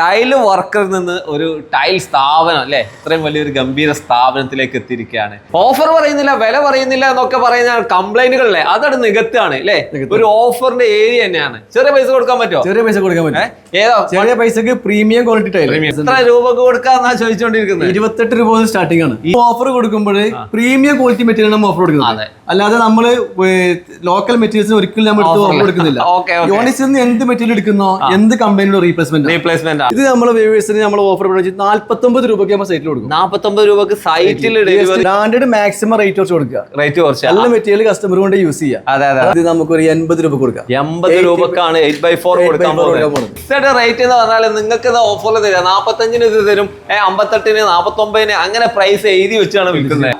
Tile വർക്കറിൽ നിന്ന് ഒരു tile സ്ഥാപനം അല്ലെ? ഇത്രയും വലിയൊരു ഗംഭീര സ്ഥാപനത്തിലേക്ക് എത്തിയിരിക്കുകയാണ്. ഓഫർ പറയുന്നില്ല വില പറയുന്നില്ല എന്നൊക്കെ പറയുന്ന കംപ്ലൈന്റുകളല്ലേ അതവിടെ നികത്താണ് അല്ലേ? ഒരു ഓഫറിന്റെ ഏരിയ തന്നെയാണ്. ചെറിയ പൈസ കൊടുക്കാൻ പറ്റുമോ? ചെറിയ പൈസ കൊടുക്കാൻ പറ്റും. ഏതോ? ചെറിയ പൈസക്ക് പ്രീമിയം ക്വാളിറ്റി ടൈൽ എത്ര രൂപക്ക് കൊടുക്കാന്നാ ചോദിച്ചോണ്ടിരിക്കുന്നത് ഇരുപത്തെട്ട് രൂപ മുതൽ സ്റ്റാർട്ടിംഗ് ആണ്. ഈ ഓഫർ കൊടുക്കുമ്പോൾ പ്രീമിയം ക്വാളിറ്റി മെറ്റീരിയൽ നമ്മൾ ഓഫർ കൊടുക്കുന്നത്. അല്ലാതെ നമ്മൾ ലോക്കൽ മെറ്റീരിയൽസ് ഒരിക്കലും നമ്മൾ എടുത്ത് ഓഫർ കൊടുക്കുന്നില്ല. യോണിസിൽ നിന്ന് എന്ത് മെറ്റീരിയൽ എടുക്കുന്നോ എന്ത് കമ്പനിയുടെ റീപ്ലേസ്മെന്റ് റീപ്ലേസ്മെന്റ് ഇത് നമ്മളെ വ്യൂവേഴ്സിന് നമ്മൾ ഓഫർ നാല്പത്തി ഒമ്പത് രൂപയ്ക്ക് നമ്മൾ സൈറ്റിൽ കൊടുക്കും. നാപ്പത്തൊമ്പത് രൂപക്ക് സൈറ്റിൽ ബ്രാൻഡഡ് മാക്സിമം റേറ്റ് കുറച്ച് കൊടുക്കുക. റേറ്റ് കുറച്ച് നല്ല മെറ്റീരിയൽ കസ്റ്റമർ കൊണ്ട് യൂസ് ചെയ്യാം. അതെ അതെ അത്. നമുക്ക് ഒരു എൺപത് രൂപ കൊടുക്കാം. എൺപത് രൂപക്കാണ് എയ്റ്റ് ബൈ ഫോർ 8 by കൊടുക്കാൻ 4 കൊടുക്കാൻ പോകുന്നത്. ഫിക്സഡ് റേറ്റ് എന്ന് പറഞ്ഞാൽ നിങ്ങൾക്ക് ഇത് ഓഫറിൽ തരാം. നാപ്പത്തഞ്ചിന് ഇത് തരും. അമ്പത്തെട്ടിന് നാപ്പത്തൊമ്പതിന് അങ്ങനെ പ്രൈസ് എഴുതി വെച്ചാണ് വിൽക്കുന്നത്.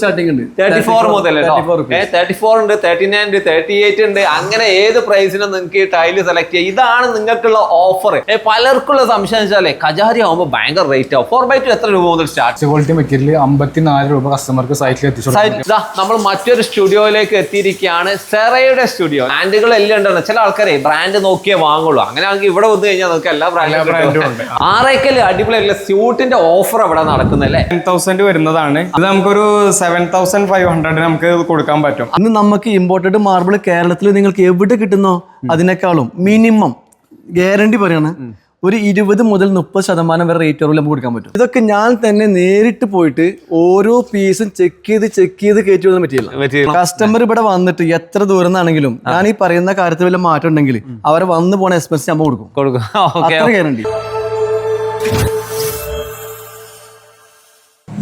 സ്റ്റാർട്ടിംഗ് ഉണ്ട്. തേർട്ടി ഫോർ മുതൽ thirty four rupees thirty four ഉണ്ട് തേർട്ടി നയൻ ഉണ്ട് തേർട്ടി എയ്റ്റ് ഉണ്ട്. അങ്ങനെ ഏത് പ്രൈസിനും നിങ്ങൾക്ക് ഈ ടൈൽ സെലക്ട് ചെയ്യാം. ഇതാണ് നിങ്ങൾക്കുള്ള ഓഫർ പലർക്കുള്ള സംശയം വെച്ചാലേ കജാരി ആവുമ്പോൾ ഭയങ്കര റേറ്റ് ആവും ഫോർ ബൈ ടു എത്ര രൂപ മുതൽ സ്റ്റാർട്ട് ക്വാളിറ്റി മെറ്റീരിയൽ അമ്പത്തിനാല് രൂപ കസ്റ്റമർക്ക് സൈറ്റിൽ എത്തിച്ചു നമ്മൾ മറ്റൊരു സ്റ്റുഡിയോയിലേക്ക് എത്തിയിരിക്കുകയാണ്. സെറയുടെ സ്റ്റുഡിയോ ബ്രാൻഡുകൾ എല്ലാം ഉണ്ടെന്ന്. ചില ആൾക്കാരെ ബ്രാൻഡ് നോക്കിയേ വാങ്ങുള്ളൂ. അങ്ങനെയാണെങ്കിൽ ഇവിടെ വന്നു കഴിഞ്ഞാൽ നമുക്ക് എല്ലാ ബ്രാൻഡും ആറേക്കൽ അടിപൊളിയായിട്ടുള്ള സ്യൂട്ടിന്റെ ഓഫർ ഇവിടെ നടക്കുന്നല്ലേ? ടെൻ തൗസൻഡ് വരുന്നതാണ്. ഇത് നമുക്കൊരു സെവൻ തൗസൻഡ് ഫൈവ് ഹൺഡ്രഡ് നമുക്ക് കൊടുക്കാൻ പറ്റും. ഇന്ന് നമുക്ക് ഇമ്പോർട്ടഡ് മാർബിൾ കേരളത്തിൽ നിങ്ങൾക്ക് എവിടെ കിട്ടുന്നോ അതിനേക്കാളും മിനിമം ഗ്യാരണ്ടി പറയാണ് ഒരു ഇരുപത് മുതൽ മുപ്പത് ശതമാനം വരെ റേറ്റ് കുറവിൽ നമുക്ക് കൊടുക്കാൻ പറ്റും. ഇതൊക്കെ ഞാൻ തന്നെ നേരിട്ട് പോയിട്ട് ഓരോ പീസും ചെക്ക് ചെയ്ത് ചെക്ക് ചെയ്ത് കയറ്റി വിടാൻ പറ്റിയില്ല. കസ്റ്റമർ ഇവിടെ വന്നിട്ട് എത്ര ദൂരം നിന്നാണെങ്കിലും ഞാൻ ഈ പറയുന്ന കാര്യത്തിൽ വല്ല മാറ്റം ഉണ്ടെങ്കിൽ അവരെ വന്നു പോണ എക്സ്പെൻസ് നമ്മൾ കൊടുക്കും. കൊടുക്കും. അത്ര ഗ്യാരണ്ടി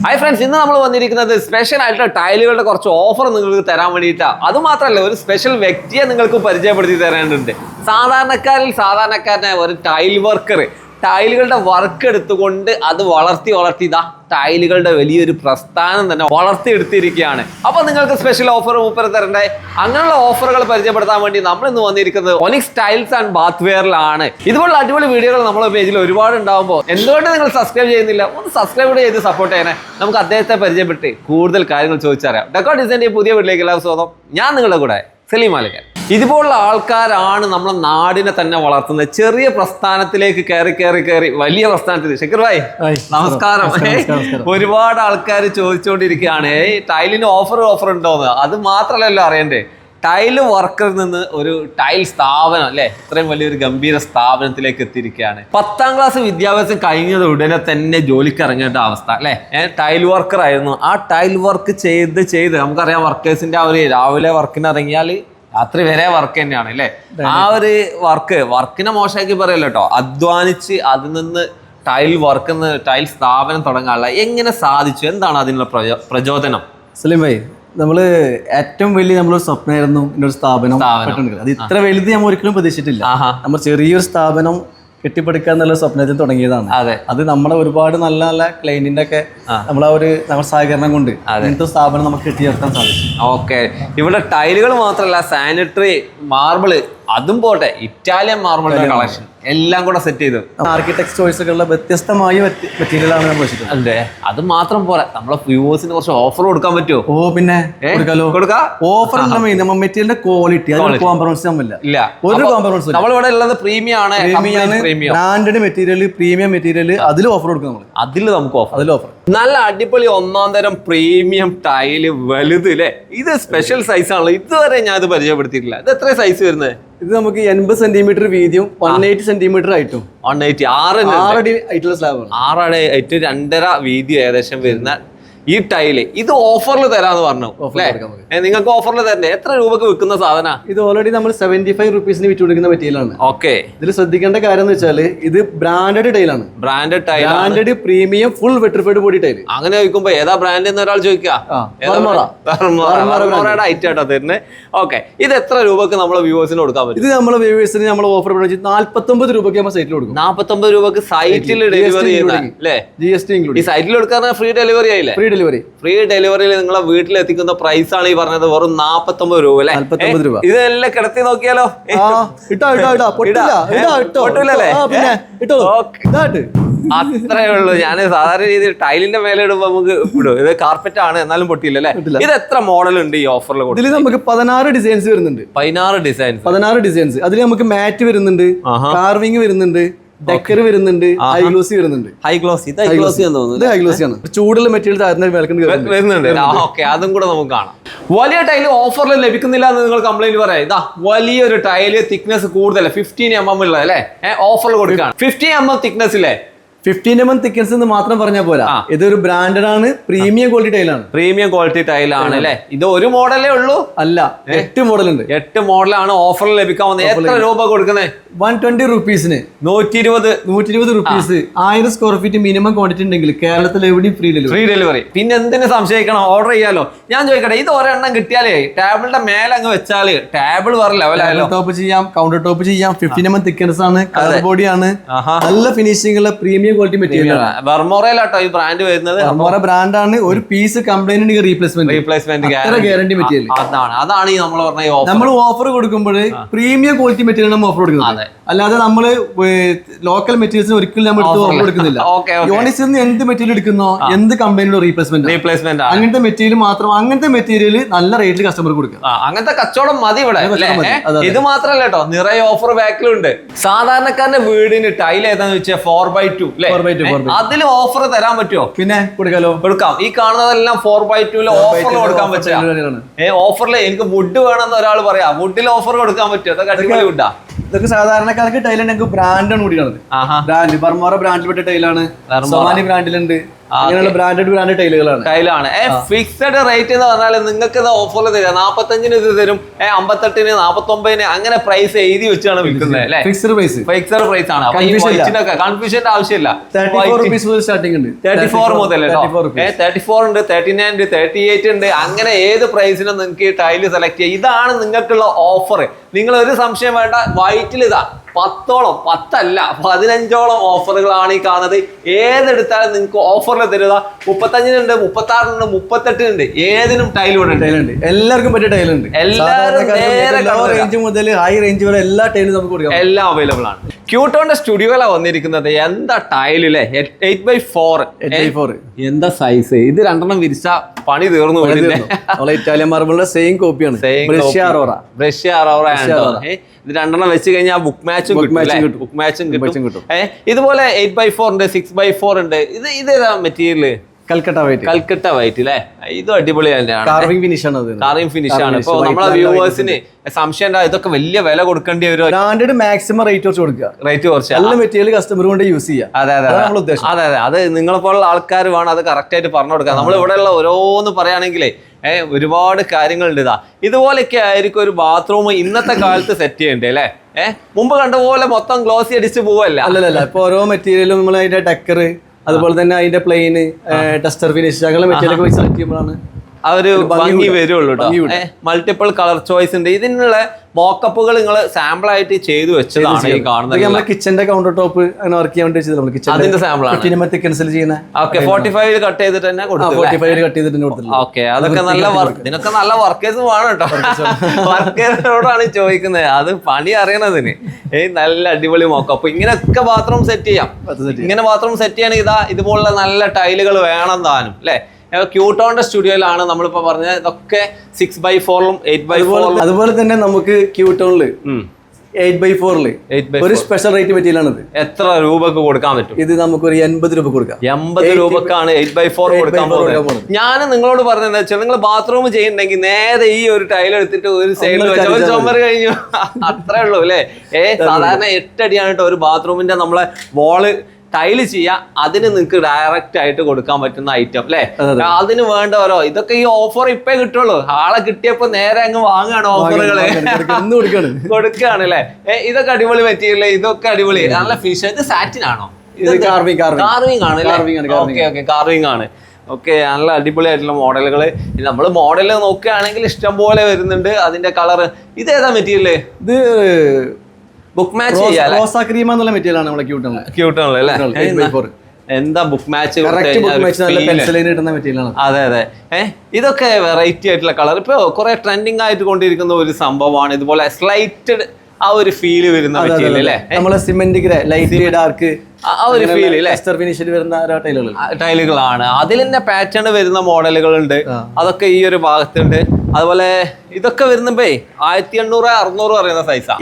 ഹായ് ഫ്രണ്ട്സ് ഇന്ന് നമ്മൾ വന്നിരിക്കുന്നത് സ്പെഷ്യൽ ആയിട്ടുള്ള ടൈലുകളുടെ കുറച്ച് ഓഫർ നിങ്ങൾക്ക് തരാൻ വേണ്ടിയിട്ടാണ് അത് മാത്രമല്ല ഒരു സ്പെഷ്യൽ വ്യക്തിയെ നിങ്ങൾക്ക് പരിചയപ്പെടുത്തി തരേണ്ടതുണ്ട്. സാധാരണക്കാരിൽ സാധാരണക്കാരനായ ഒരു ടൈൽ വർക്കർ ടൈലുകളുടെ വർക്ക് എടുത്തുകൊണ്ട് അത് വളർത്തി വളർത്തി ഇതാ ടൈലുകളുടെ വലിയൊരു പ്രസ്ഥാനം തന്നെ വളർത്തി എടുത്തിരിക്കുകയാണ് അപ്പൊ നിങ്ങൾക്ക് സ്പെഷ്യൽ ഓഫർ മൂപ്പര് തരണ്ടേ? അങ്ങനെയുള്ള ഓഫറുകൾ പരിചയപ്പെടുത്താൻ വേണ്ടി നമ്മൾ ഇന്ന് വന്നിരിക്കുന്നത് ഒനിക്സ് ടൈൽസ് ആൻഡ് ബാത്ത് വെയറിലാണ് ഇതുപോലുള്ള അടിപൊളി വീഡിയോകൾ നമ്മുടെ പേജിൽ ഒരുപാട് ഉണ്ടാകുമ്പോൾ എന്തുകൊണ്ട് നിങ്ങൾ സബ്സ്ക്രൈബ് ചെയ്യുന്നില്ല? ഒന്ന് സബ്സ്ക്രൈബ് ചെയ്ത് സപ്പോർട്ട് ചെയ്യണേ. നമുക്ക് അദ്ദേഹത്തെ പരിചയപ്പെട്ട് കൂടുതൽ കാര്യങ്ങൾ ചോദിച്ചറിയാം. ഡെക്കോ ഡിസൈന്റെ പുതിയ വീട്ടിലേക്ക് എല്ലാവരും സ്വാഗതം. ഞാൻ നിങ്ങളുടെ കൂടെ സലീം മാലിക്കൻ ഇതുപോലുള്ള ആൾക്കാരാണ് നമ്മുടെ നാടിനെ തന്നെ വളർത്തുന്നത്. ചെറിയ പ്രസ്ഥാനത്തിലേക്ക് കയറി കയറി കയറി വലിയ പ്രസ്ഥാനത്തിൽ. ഷക്കർ ഭായ് നമസ്കാരം. ഒരുപാട് ആൾക്കാർ ചോദിച്ചുകൊണ്ടിരിക്കുകയാണ് ടൈലിന് ഓഫർ ഓഫർ ഉണ്ടോ എന്ന് അത് മാത്രമല്ലല്ലോ അറിയണ്ടേ. ടൈൽ വർക്കറിൽ നിന്ന് ഒരു ടൈൽ സ്ഥാപനം അല്ലെ? ഇത്രയും വലിയൊരു ഗംഭീര സ്ഥാപനത്തിലേക്ക് എത്തിയിരിക്കുകയാണ്. പത്താം ക്ലാസ് വിദ്യാഭ്യാസം കഴിഞ്ഞത് ഉടനെ തന്നെ ജോലിക്ക് ഇറങ്ങേണ്ട അവസ്ഥ അല്ലെ? ടൈൽ വർക്കർ ആയിരുന്നു. ആ ടൈൽ വർക്ക് ചെയ്ത് ചെയ്ത് നമുക്കറിയാം വർക്കേഴ്സിന്റെ ആ ഒരു രാവിലെ വർക്കിന് ഇറങ്ങിയാൽ രാത്രി വരെ വർക്ക് തന്നെയാണ് അല്ലേ? ആ ഒരു വർക്ക് വർക്കിനെ മോശമാക്കി പറയല്ലോ കേട്ടോ അധ്വാനിച്ച് അതിൽ നിന്ന് ടൈൽ വർക്ക് ടൈൽ സ്ഥാപനം തുടങ്ങാനുള്ള എങ്ങനെ സാധിച്ചു? എന്താണ് അതിനുള്ള പ്രചോ- പ്രചോദനം? സലീം ഭായി നമ്മൾ ഏറ്റവും വലിയ നമ്മളൊരു സ്വപ്നമായിരുന്നു ഇങ്ങനെ ഒരു സ്ഥാപനം. പെട്ടെന്ന് അത് ഇത്ര വലുത് നമ്മൾ ഒരിക്കലും പ്രതീക്ഷിച്ചിട്ടില്ല. നമ്മൾ ചെറിയൊരു സ്ഥാപനം കെട്ടിപ്പടുക്കുക എന്നുള്ള സ്വപ്നത്തിൽ തുടങ്ങിയതാണ്. അതെ. നമ്മളെ ഒരുപാട് നല്ല നല്ല ക്ലയന്റിന്റെ ഒക്കെ നമ്മളെ ഒരു നമ്മുടെ സഹകരണം കൊണ്ട് ഇങ്ങനത്തെ സ്ഥാപനം നമുക്ക് കെട്ടിയിറക്കാൻ സാധിച്ചു. ഓക്കെ. ഇവിടെ ടൈലുകൾ മാത്രമല്ല സാനിറ്ററി മാർബിൾ അതും പോട്ടെ ഇറ്റാലിയൻ മാർബിളിന്റെ കളക്ഷൻ എല്ലാം കൂടെ സെറ്റ് ചെയ്തു. ആർക്കിടെക്ട് ചോയ്സുകളുടെ വ്യത്യസ്തമായ മെറ്റീരിയലാണ് നമ്മൾ വെച്ചിട്ടുള്ളത്. അല്ലേ അത് മാത്രം പോരാ. നമ്മളെ വ്യൂവേഴ്സിന് കുറച്ച് ഓഫർ കൊടുക്കാൻ പറ്റുമോ ഓ പിന്നെ ഓഫർ മെറ്റീരിയലിന്റെ ക്വാളിറ്റി അതിന് കോംപ്രമൈസ് നമ്മില്ല ഇല്ല. ഒരു കോംപ്രമൈസ് നമ്മളിവിടെ ഉള്ളത് പ്രീമിയം ആണ് ബ്രാൻഡഡ് മെറ്റീരിയൽ പ്രീമിയം മെറ്റീരിയൽ അതിൽ ഓഫർ കൊടുക്കും നമ്മൾ അതിൽ നമുക്ക് ഓഫർ അതിൽ ഓഫർ നല്ല അടിപൊളി ഒന്നാം തരം പ്രീമിയം ടൈൽ വലുത് അല്ലേ ഇത് സ്പെഷ്യൽ സൈസ് ആണല്ലോ. ഇതുവരെ ഞാൻ ഇത് പരിചയപ്പെടുത്തിയിട്ടില്ല. ഇത് എത്ര സൈസ് വരുന്നത്? ഇത് നമുക്ക് എൺപത് സെന്റിമീറ്റർ വീതിയും വൺ എയ്റ്റി സെന്റിമീറ്റർ ആയിട്ടും വൺ എയ്റ്റി ആറ് ആറടി ആയിട്ടുള്ള സ്ലാബ് ആറടി ആയിട്ട് രണ്ടര വീതി ഏകദേശം വരുന്ന ഈ ടൈൽ ഇത് ഓഫറിൽ തരാന്ന് പറഞ്ഞു നിങ്ങൾക്ക് ഓഫറിൽ തരണ്ടേ? എത്ര രൂപക്ക് വിൽക്കുന്ന സാധന? ഇത് ഓൾറെഡി നമ്മൾ സെവന്റി ഫൈവ് റുപ്പീസിന് വിറ്റ് കൊടുക്കുന്ന മെറ്റീരിയലാണ് ഓക്കെ. ഇതിൽ ശ്രദ്ധിക്കേണ്ട കാര്യം എന്ന് വെച്ചാൽ ഇത് ബ്രാൻഡഡ് ടൈലാണ് branded tile branded premium full vitrified body tile അങ്ങനെ ചോദിക്കുമ്പോ ഏതാ ബ്രാൻഡ് എന്ന് ഒരാൾ ചോദിക്കുക. Marmara ഐറ്റം ആട്ടോ തരുന്നത് ഓക്കെ. ഇത് എത്ര രൂപക്ക് നമ്മളെ വ്യൂവേഴ്സിന് കൊടുക്കാൻ പറ്റും? ഇത് നമ്മളെ വ്യൂവേഴ്സിന് നമ്മൾ ഓഫർ നാല്പത്തി ഒമ്പത് രൂപയ്ക്ക് നമ്മൾ സൈറ്റിൽ കൊടുക്കും. നാല്പത്തൊമ്പത് രൂപക്ക് സൈറ്റിൽ ഡെലിവറി ചെയ്യുന്ന. അല്ലേ? ജി എസ് ടി ഈ സൈറ്റിൽ കൊടുക്കാൻ ഫ്രീ ഡെലിവറി ആയില്ലേ? ഫ്രീ ഡെലിവറി ഫ്രീ ഡെലിവറിയിൽ നിങ്ങളെ വീട്ടിൽ എത്തിക്കുന്ന പ്രൈസ് ആണ് ഈ പറഞ്ഞത്. വെറും നാപ്പത്തൊമ്പത് രൂപ അല്ലെ? 49 രൂപ. ഇതെല്ലാം കിടത്തി നോക്കിയാലോ? ഇട്ടോ ഇട്ടോ ഇട്ടോ. പൊട്ടില്ല ഇട്ടോ. ഇതാട്ട്. അത്രേ ഉള്ളൂ. ഞാൻ സാധാരണ രീതിയിൽ ടൈലിന്റെ മേലെ ഇടുമ്പോൾ നമുക്ക് ഇടും. ഇത് കാർപ്പറ്റ് ആണ് എന്നാലും പൊട്ടിയില്ല അല്ലേ? ഇത് എത്ര മോഡൽ ഉണ്ട് ഈ ഓഫറിൽ ഇതിൽ നമുക്ക് പതിനാറ് ഡിസൈൻസ് വരുന്നുണ്ട്. പതിനാറ് ഡിസൈൻസ് പതിനാറ് ഡിസൈൻസ് അതിൽ നമുക്ക് മാറ്റ് വരുന്നുണ്ട്. കാർവിംഗ് വരുന്നുണ്ട് ഡെക്കർ വരുന്നുണ്ട് ഹൈ ഗ്ലോസി വരുന്നുണ്ട്. ഹൈ ഗ്ലോസി ഇത് ഹൈ ഗ്ലോസി എന്ന് തോന്നുന്നു ഇത് ഹൈ ഗ്ലോസി ആണ്. ചൂടുള്ള മെറ്റീരിയൽ താഴ്ന്ന വരുന്നുണ്ട് ഓക്കെ അതും കൂടെ നമുക്ക് കാണാം. വലിയ ടൈൽ ഓഫറിൽ ലഭിക്കുന്നില്ല എന്ന് നിങ്ങൾ കംപ്ലൈന്റ് പറയാം. ഇതാ വലിയൊരു ടൈൽ തിക്നെസ് കൂടുതൽ ഫിഫ്റ്റീൻ എം എം ഉള്ളത് അല്ലേ? ഓഫറിൽ കൊടുക്കുകയാണ് ഫിഫ്റ്റീൻ എം എം തിക്നെസ് ഇല്ലേ? ഫിഫ്റ്റീൻ എം എം തിക്കൻസ് എന്ന് മാത്രം പറഞ്ഞാൽ പോരാ. ഇതൊരു ബ്രാൻഡഡ് ആണ് പ്രീമിയം ക്വാളിറ്റി ടൈലാണ് പ്രീമിയം ക്വാളിറ്റി ടൈലാണ് അല്ലേ? ഇത് ഒരു മോഡലേ ഉള്ളൂ? അല്ല എട്ട് മോഡൽ ഉണ്ട് എട്ട് മോഡലാണ് ഓഫർ ലഭിക്കാൻ വന്നത്. എത്ര രൂപ കൊടുക്കുന്നത് വൺ ട്വന്റി റുപ്പീസിന് നൂറ്റി ഇരുപത് നൂറ്റി ഇരുപത് റുപ്പീസ് ആയിരം സ്ക്വയർ ഫീറ്റ് മിനിമം ക്വാണ്ടിറ്റി ഉണ്ടെങ്കിൽ കേരളത്തിൽ എവിടെയും ഫ്രീ ഡെലിവറി ഫ്രീ ഡെലിവറി പിന്നെ എന്തിനു സംശയിക്കണം? ഓർഡർ ചെയ്യാലോ. ഞാൻ ചോദിക്കട്ടെ ഇത് ഒരെണ്ണം കിട്ടിയാലേ ടേബിളിന്റെ മേലെ അങ്ങ് വെച്ചാൽ ടേബിൾ വേറെ ലെവലായാലോ ടോപ്പ് ചെയ്യാം കൗണ്ടർ ടോപ്പ് ചെയ്യാം ഫിഫ്റ്റീൻ എം എം തിക്കൻസ് ആണ് കളർ ബോഡിയാണ് ആണ്. നല്ല ഫിനിഷിംഗ് ഉള്ള പ്രീമിയം ക്വാളിറ്റി മെറ്റീരിയൽ ആണ്. ബർമോറയിലാട്ടോ ഈ ബ്രാൻഡ് വരുന്നത്. നമ്മുടെ ബ്രാൻഡ് ആണ്. ഒരു piece complaint replacement replacement guarantee material അതാണ്. അതാണ് ഈ നമ്മൾ പറഞ്ഞ ഓഫർ നമ്മൾ ഓഫർ കൊടുക്കുമ്പോൾ പ്രീമിയം ക്വാളിറ്റി മെറ്റീരിയൽ നമ്മൾ ഓഫർ കൊടുക്കുന്നത്. അല്ലാതെ നമ്മൾ ലോക്കൽ മെറ്റീരിയൽസിന് ഒരിക്കലും നമ്മൾ എടുത്ത് ഓഫർ കൊടുക്കുന്നില്ല. യോണിസിൽ നിന്ന് എന്ത് മെറ്റീരിയൽ എടുക്കുന്നോ എന്ത് കമ്പനിയുടെ റീപ്ലേസ്മെന്റ് റീപ്ലേസ്മെന്റ് അങ്ങനത്തെ മെറ്റീരിയൽ മാത്രം അങ്ങനത്തെ മെറ്റീരിയൽ നല്ല റേറ്റിൽ കസ്റ്റമർ കൊടുക്കുക. അങ്ങനത്തെ കച്ചവടം മതി ഇവിടെ. ഇത് മാത്രല്ല കേട്ടോ നിറയെ ഓഫർ ബാക്കിലുണ്ട് സാധാരണക്കാരന്റെ വീടിന് ടൈൽ ഏതാന്ന് വെച്ചാൽ four by to 4x2, 4x2. അതിൽ ഓഫർ തരാൻ പറ്റുമോ പിന്നെ കൊടുക്കാലോ? കൊടുക്കാം. ഈ കാണുന്നതെല്ലാം ഫോർ ബൈ ടു ഓഫറിൽ കൊടുക്കാൻ. ഏ ഓഫറിൽ എനിക്ക് വുഡ് വേണമെന്ന് ഒരാൾ പറയാം. വുഡിൽ ഓഫർ കൊടുക്കാൻ പറ്റുമോ അതൊക്കെ അടിപൊളി വുഡാ ഇതൊക്കെ സാധാരണക്കാർക്ക് ടൈൽ ഉണ്ടെങ്കിൽ ബ്രാൻഡാണ് കൂടിയാണ് ആഹാ. ബ്രാൻഡ് ബർമോറ ബ്രാൻഡിൽപ്പെട്ട ടൈലാണ് സോമാനി ബ്രാൻഡിലുണ്ട് അങ്ങനെയുള്ള ബ്രാൻഡഡ് ബ്രാൻഡ് ടൈലുകളാണ് ടൈലാണ് ഫിക്സഡ് റേറ്റ് എന്ന് പറഞ്ഞാൽ നിങ്ങൾക്ക് ഇത് ഓഫറിൽ തരാം. നാപ്പത്തഞ്ചിന് ഇത് തരും. ഏ അമ്പത്തെട്ടിന് നാപ്പത്തൊമ്പതിന് അങ്ങനെ പ്രൈസ് എഴുതി വെച്ചാണ് വിൽക്കുന്നത് അല്ലേ? ഫിക്സഡ് പ്രൈസ് ഫിക്സഡ് പ്രൈസ് ആണ്. കൺഫ്യൂഷന്റെ ആവശ്യമില്ല. സ്റ്റാർട്ടിംഗ് ഉണ്ട്. തേർട്ടി ഫോർ മുതൽ തേർട്ടി ഫോർ ഉണ്ട് തേർട്ടി നയൻ ഉണ്ട് തേർട്ടി എയ്റ്റ് ഉണ്ട്. അങ്ങനെ ഏത് പ്രൈസിനും നിങ്ങൾക്ക് ഈ ടൈൽ സെലക്ട് ചെയ്യാം. ഇതാണ് നിങ്ങൾക്കുള്ള ഓഫർ നിങ്ങൾ ഒരു സംശയം വേണ്ട വൈറ്റിൽ ഇതാ പത്തോളം പത്തല്ല പതിനഞ്ചോളം ഓഫറുകളാണ് ഈ കാണുന്നത്. ഏതെടുത്താലും നിങ്ങൾക്ക് ഓഫറിൽ തരുക മുപ്പത്തഞ്ചിനുണ്ട് മുപ്പത്തി ആറിനുണ്ട് മുപ്പത്തെട്ടിനുണ്ട്. ഏതിനും ടൈൽ ഉണ്ട് ടൈലുണ്ട്. എല്ലാവർക്കും പറ്റിയ ടൈൽ ഉണ്ട് എല്ലാവരും റേഞ്ച് മുതൽ ഹൈ റേഞ്ച് വരെ എല്ലാ ടൈലും നമുക്ക് കൊടുക്കാം. എല്ലാം അവൈലബിൾ ആണ്. ക്യൂട്ടോന്റെ സ്റ്റുഡിയോയിലാണ് വന്നിരിക്കുന്നത്. എന്താ ടൈലില്ലേ എയ്റ്റ് ബൈ ഫോർ ഫോർ എന്താ സൈസ് ഇത് രണ്ടെണ്ണം വിരിച്ച പണി തീർന്നു നമ്മളെ ഇറ്റാലിയൻ മാർബിളിന്റെ സെയിം കോപ്പിയാണ് ബ്രഷ്യ അറോറ ബ്രഷ്യ അറോറ ഇത് രണ്ടെണ്ണം വെച്ച് കഴിഞ്ഞാൽ ബുക്ക് മാച്ചും കിട്ടും. ബുക്ക് മാച്ചും കിട്ടും. കിട്ടും. ഇതുപോലെ എയ്റ്റ് ബൈ ഫോർ ഉണ്ട് സിക്സ് ബൈ ഫോർ ഉണ്ട്. ഇത് ഇതേതാ material Calacatta white Calacatta white അല്ലേ ഇതും അടിപൊളി തന്നെയാണ് കാർവിംഗ് ഫിനിഷ് ആണ് കാറിയും ഫിനിഷ് ആണ്. ഇപ്പൊ നമ്മളെ വ്യൂവേഴ്സിന് സംശയം ഇതൊക്കെ വലിയ വില കൊടുക്കേണ്ടി വരും. ബ്രാൻഡഡ് മാക്സിമം റേറ്റ് കുറച്ച് കൊടുക്കുക. റേറ്റ് കുറച്ച്. നല്ല മെറ്റീരിയൽ കസ്റ്റമർ കൊണ്ട് യൂസ് ചെയ്യുക. അതെ അതെ അതെ. അതെ അതെ. നിങ്ങളെ പോലുള്ള ആൾക്കാർ വേണം അത് കറക്റ്റ് ആയിട്ട് പറഞ്ഞു കൊടുക്കുക നമ്മൾ ഇവിടെയുള്ള ഓരോന്ന് പറയുകയാണെങ്കിലേ ഏഹ് ഒരുപാട് കാര്യങ്ങളുണ്ട് ഇതാ. ഇതുപോലെയൊക്കെ ആയിരിക്കും ഒരു ബാത്റൂം ഇന്നത്തെ കാലത്ത് സെറ്റ് ചെയ്യണ്ടേ അല്ലേ? ഏഹ് മുമ്പ് കണ്ട പോലെ മൊത്തം ഗ്ലോസി അടിച്ച് പോവല്ല. അല്ലല്ല ഇപ്പൊ ഓരോ മെറ്റീരിയലും നമ്മൾ അതിന്റെ ടെക്കർ അതുപോലെ തന്നെ അതിന്റെ പ്ലെയിന് ടെസ്റ്റർ ഫിനിഷ് അങ്ങനെ മെറ്റീരിയലൊക്കെ വെച്ച് ചെയ്യുമ്പോഴാണ് ആ ഒരു ഭംഗി. വരുള്ളൂ കേട്ടോ മൾട്ടിപ്പിൾ കളർ ചോയ്സ് ഉണ്ട്. ഇതിനുള്ള മോക്കപ്പുകൾ നിങ്ങൾ സാമ്പിൾ ആയിട്ട് ചെയ്തു വെച്ചതാണ് ഈ കാണുന്നത് നമ്മുടെ കിച്ചന്റെ കൗണ്ടർ ടോപ്പ് അങ്ങനെ വർക്ക് ചെയ്യാൻ വേണ്ടി ചെയ്തത് നമ്മൾ കിച്ചൺ അതിന്റെ സാമ്പിൾ ആണ്. മത്തി ക്യാൻസൽ ചെയ്യുന്ന ഓക്കെ ഫോർട്ടി ഫൈവ് കട്ട് ചെയ്തിട്ട് തന്നെ കൊടുത്തു ഫോർട്ടി ഫൈവ് കട്ട് ചെയ്തിട്ട് കൊടുത്തിട്ടുണ്ട്. ഓക്കെ അതൊക്കെ നല്ല വർക്ക് ഇതിനൊക്കെ നല്ല വർക്കേഴ്സ് വേണം കേട്ടോ വർക്കേഴ്സിനോടാണ് ചോദിക്കുന്നത് അത് പണി അറിയണതിന്. ഏയ് നല്ല അടിപൊളി മോക്കപ്പ് ഇങ്ങനെയൊക്കെ ബാത്റൂം സെറ്റ് ചെയ്യാം. ഇങ്ങനെ ബാത്റൂം സെറ്റ് ചെയ്യണമെങ്കിൽ ഇതാ ഇതുപോലുള്ള നല്ല ടൈലുകൾ വേണം താനും അല്ലേ ക്യൂട്ടോന്റെ സ്റ്റുഡിയോയിലാണ് നമ്മളിപ്പോ പറഞ്ഞ ഇതൊക്കെ സിക്സ് ബൈ ഫോറിലും എയ്റ്റ് ബൈ ഫോറിലും അതുപോലെ തന്നെ നമുക്ക് ക്യൂട്ടോണിൽ എയ്റ്റ് ബൈ ഫോറിൽ ഒരു സ്പെഷ്യൽ റേറ്റ് മെറ്റീരിയലാണിത് എത്ര രൂപക്ക് കൊടുക്കാൻ പറ്റും? ഇത് നമുക്ക് ഒരു എൺപത് രൂപ കൊടുക്കാം. എൺപത് രൂപക്കാണ് എയ്റ്റ് ബൈ ഫോർ 8 by കൊടുക്കാൻ 4 കൊടുക്കാൻ പോകുന്നത്. ഞാൻ നിങ്ങളോട് പറഞ്ഞതെന്ന് വെച്ചാൽ നിങ്ങൾ ബാത്റൂം ചെയ്യുന്നുണ്ടെങ്കിൽ നേരെ ഈ ഒരു ടൈൽ എടുത്തിട്ട് ഒരു സൈഡിൽ ചുമർ ഒരു കഴിഞ്ഞു. അത്രേ ഉള്ളൂ അല്ലേ? ഏ സാധാരണ എട്ടടിയാണ് കേട്ടോ ഒരു ബാത്റൂമിന്റെ നമ്മളെ വാൾ ടൈൽ ചെയ്യാം അതിന് നിങ്ങൾക്ക് ഡയറക്റ്റ് ആയിട്ട് കൊടുക്കാൻ പറ്റുന്ന ഐറ്റം അല്ലേ അതെ, അതെ. അതിന് വേണ്ട ഓരോ ഇതൊക്കെ ഈ ഓഫർ ഇപ്പേ കിട്ടുള്ളൂ. ആളെ കിട്ടിയപ്പോ നേരെ അങ്ങ് വാങ്ങുകയാണ് കൊടുക്കാണ്. കൊടുക്കുകയാണ് അല്ലേ ഇതൊക്കെ അടിപൊളി പറ്റിയില്ലേ ഇതൊക്കെ അടിപൊളി. നല്ല ഫിഷ് ഇത് സാറ്റിൻ ആണോ? കാർവിംഗ് ആണ് ഓക്കെ ഓക്കെ കാർവിംഗ് ആണ്. ഓക്കെ നല്ല അടിപൊളിയായിട്ടുള്ള മോഡലുകൾ നമ്മൾ മോഡൽ നോക്കുകയാണെങ്കിൽ ഇഷ്ടം പോലെ വരുന്നുണ്ട്. അതിന്റെ കളർ ഇത് ഏതാ മെറ്റീരിയൽ ഇത് ബുക്ക് മാച്ച് ചെയ്യാം റോസാ ക്രീം എന്നുള്ള മെറ്റീരിയൽ ആണ് നമ്മളെ ക്യൂട്ട് ആണല്ലോ അല്ലേ. എന്താ ബുക്ക് മാച്ച് കിട്ടുന്ന മെറ്റീരിയലാണ് അതെ അതെ. ഏഹ് ഇതൊക്കെ വെറൈറ്റി ആയിട്ടുള്ള കളർ ഇപ്പൊ കുറെ ട്രെൻഡിങ് ആയിട്ട് കൊണ്ടിരിക്കുന്ന ഒരു സംഭവമാണ്. ഇതുപോലെ സ്ലൈറ്റഡ് ആ ഒരു ഫീൽ വരുന്ന മെറ്റീരിയൽ അല്ലേ? നമ്മളെ സിമെന്റ് ഗ്രേ ലൈറ്റ് ഡാർക്ക് ആ ഒരു ഫീൽ ഫിനിഷിൽ വരുന്ന ടൈലുകൾ ടൈലുകളാണ് അതിൽ തന്നെ പാറ്റേൺ വരുന്ന മോഡലുകൾ ഉണ്ട് അതൊക്കെ ഈ ഒരു ഭാഗത്തുണ്ട്. അതുപോലെ ഇതൊക്കെ വരുന്നപ്പേ ആയിരത്തി എണ്ണൂറ് അറുന്നൂറ് പറയുന്ന സൈസാ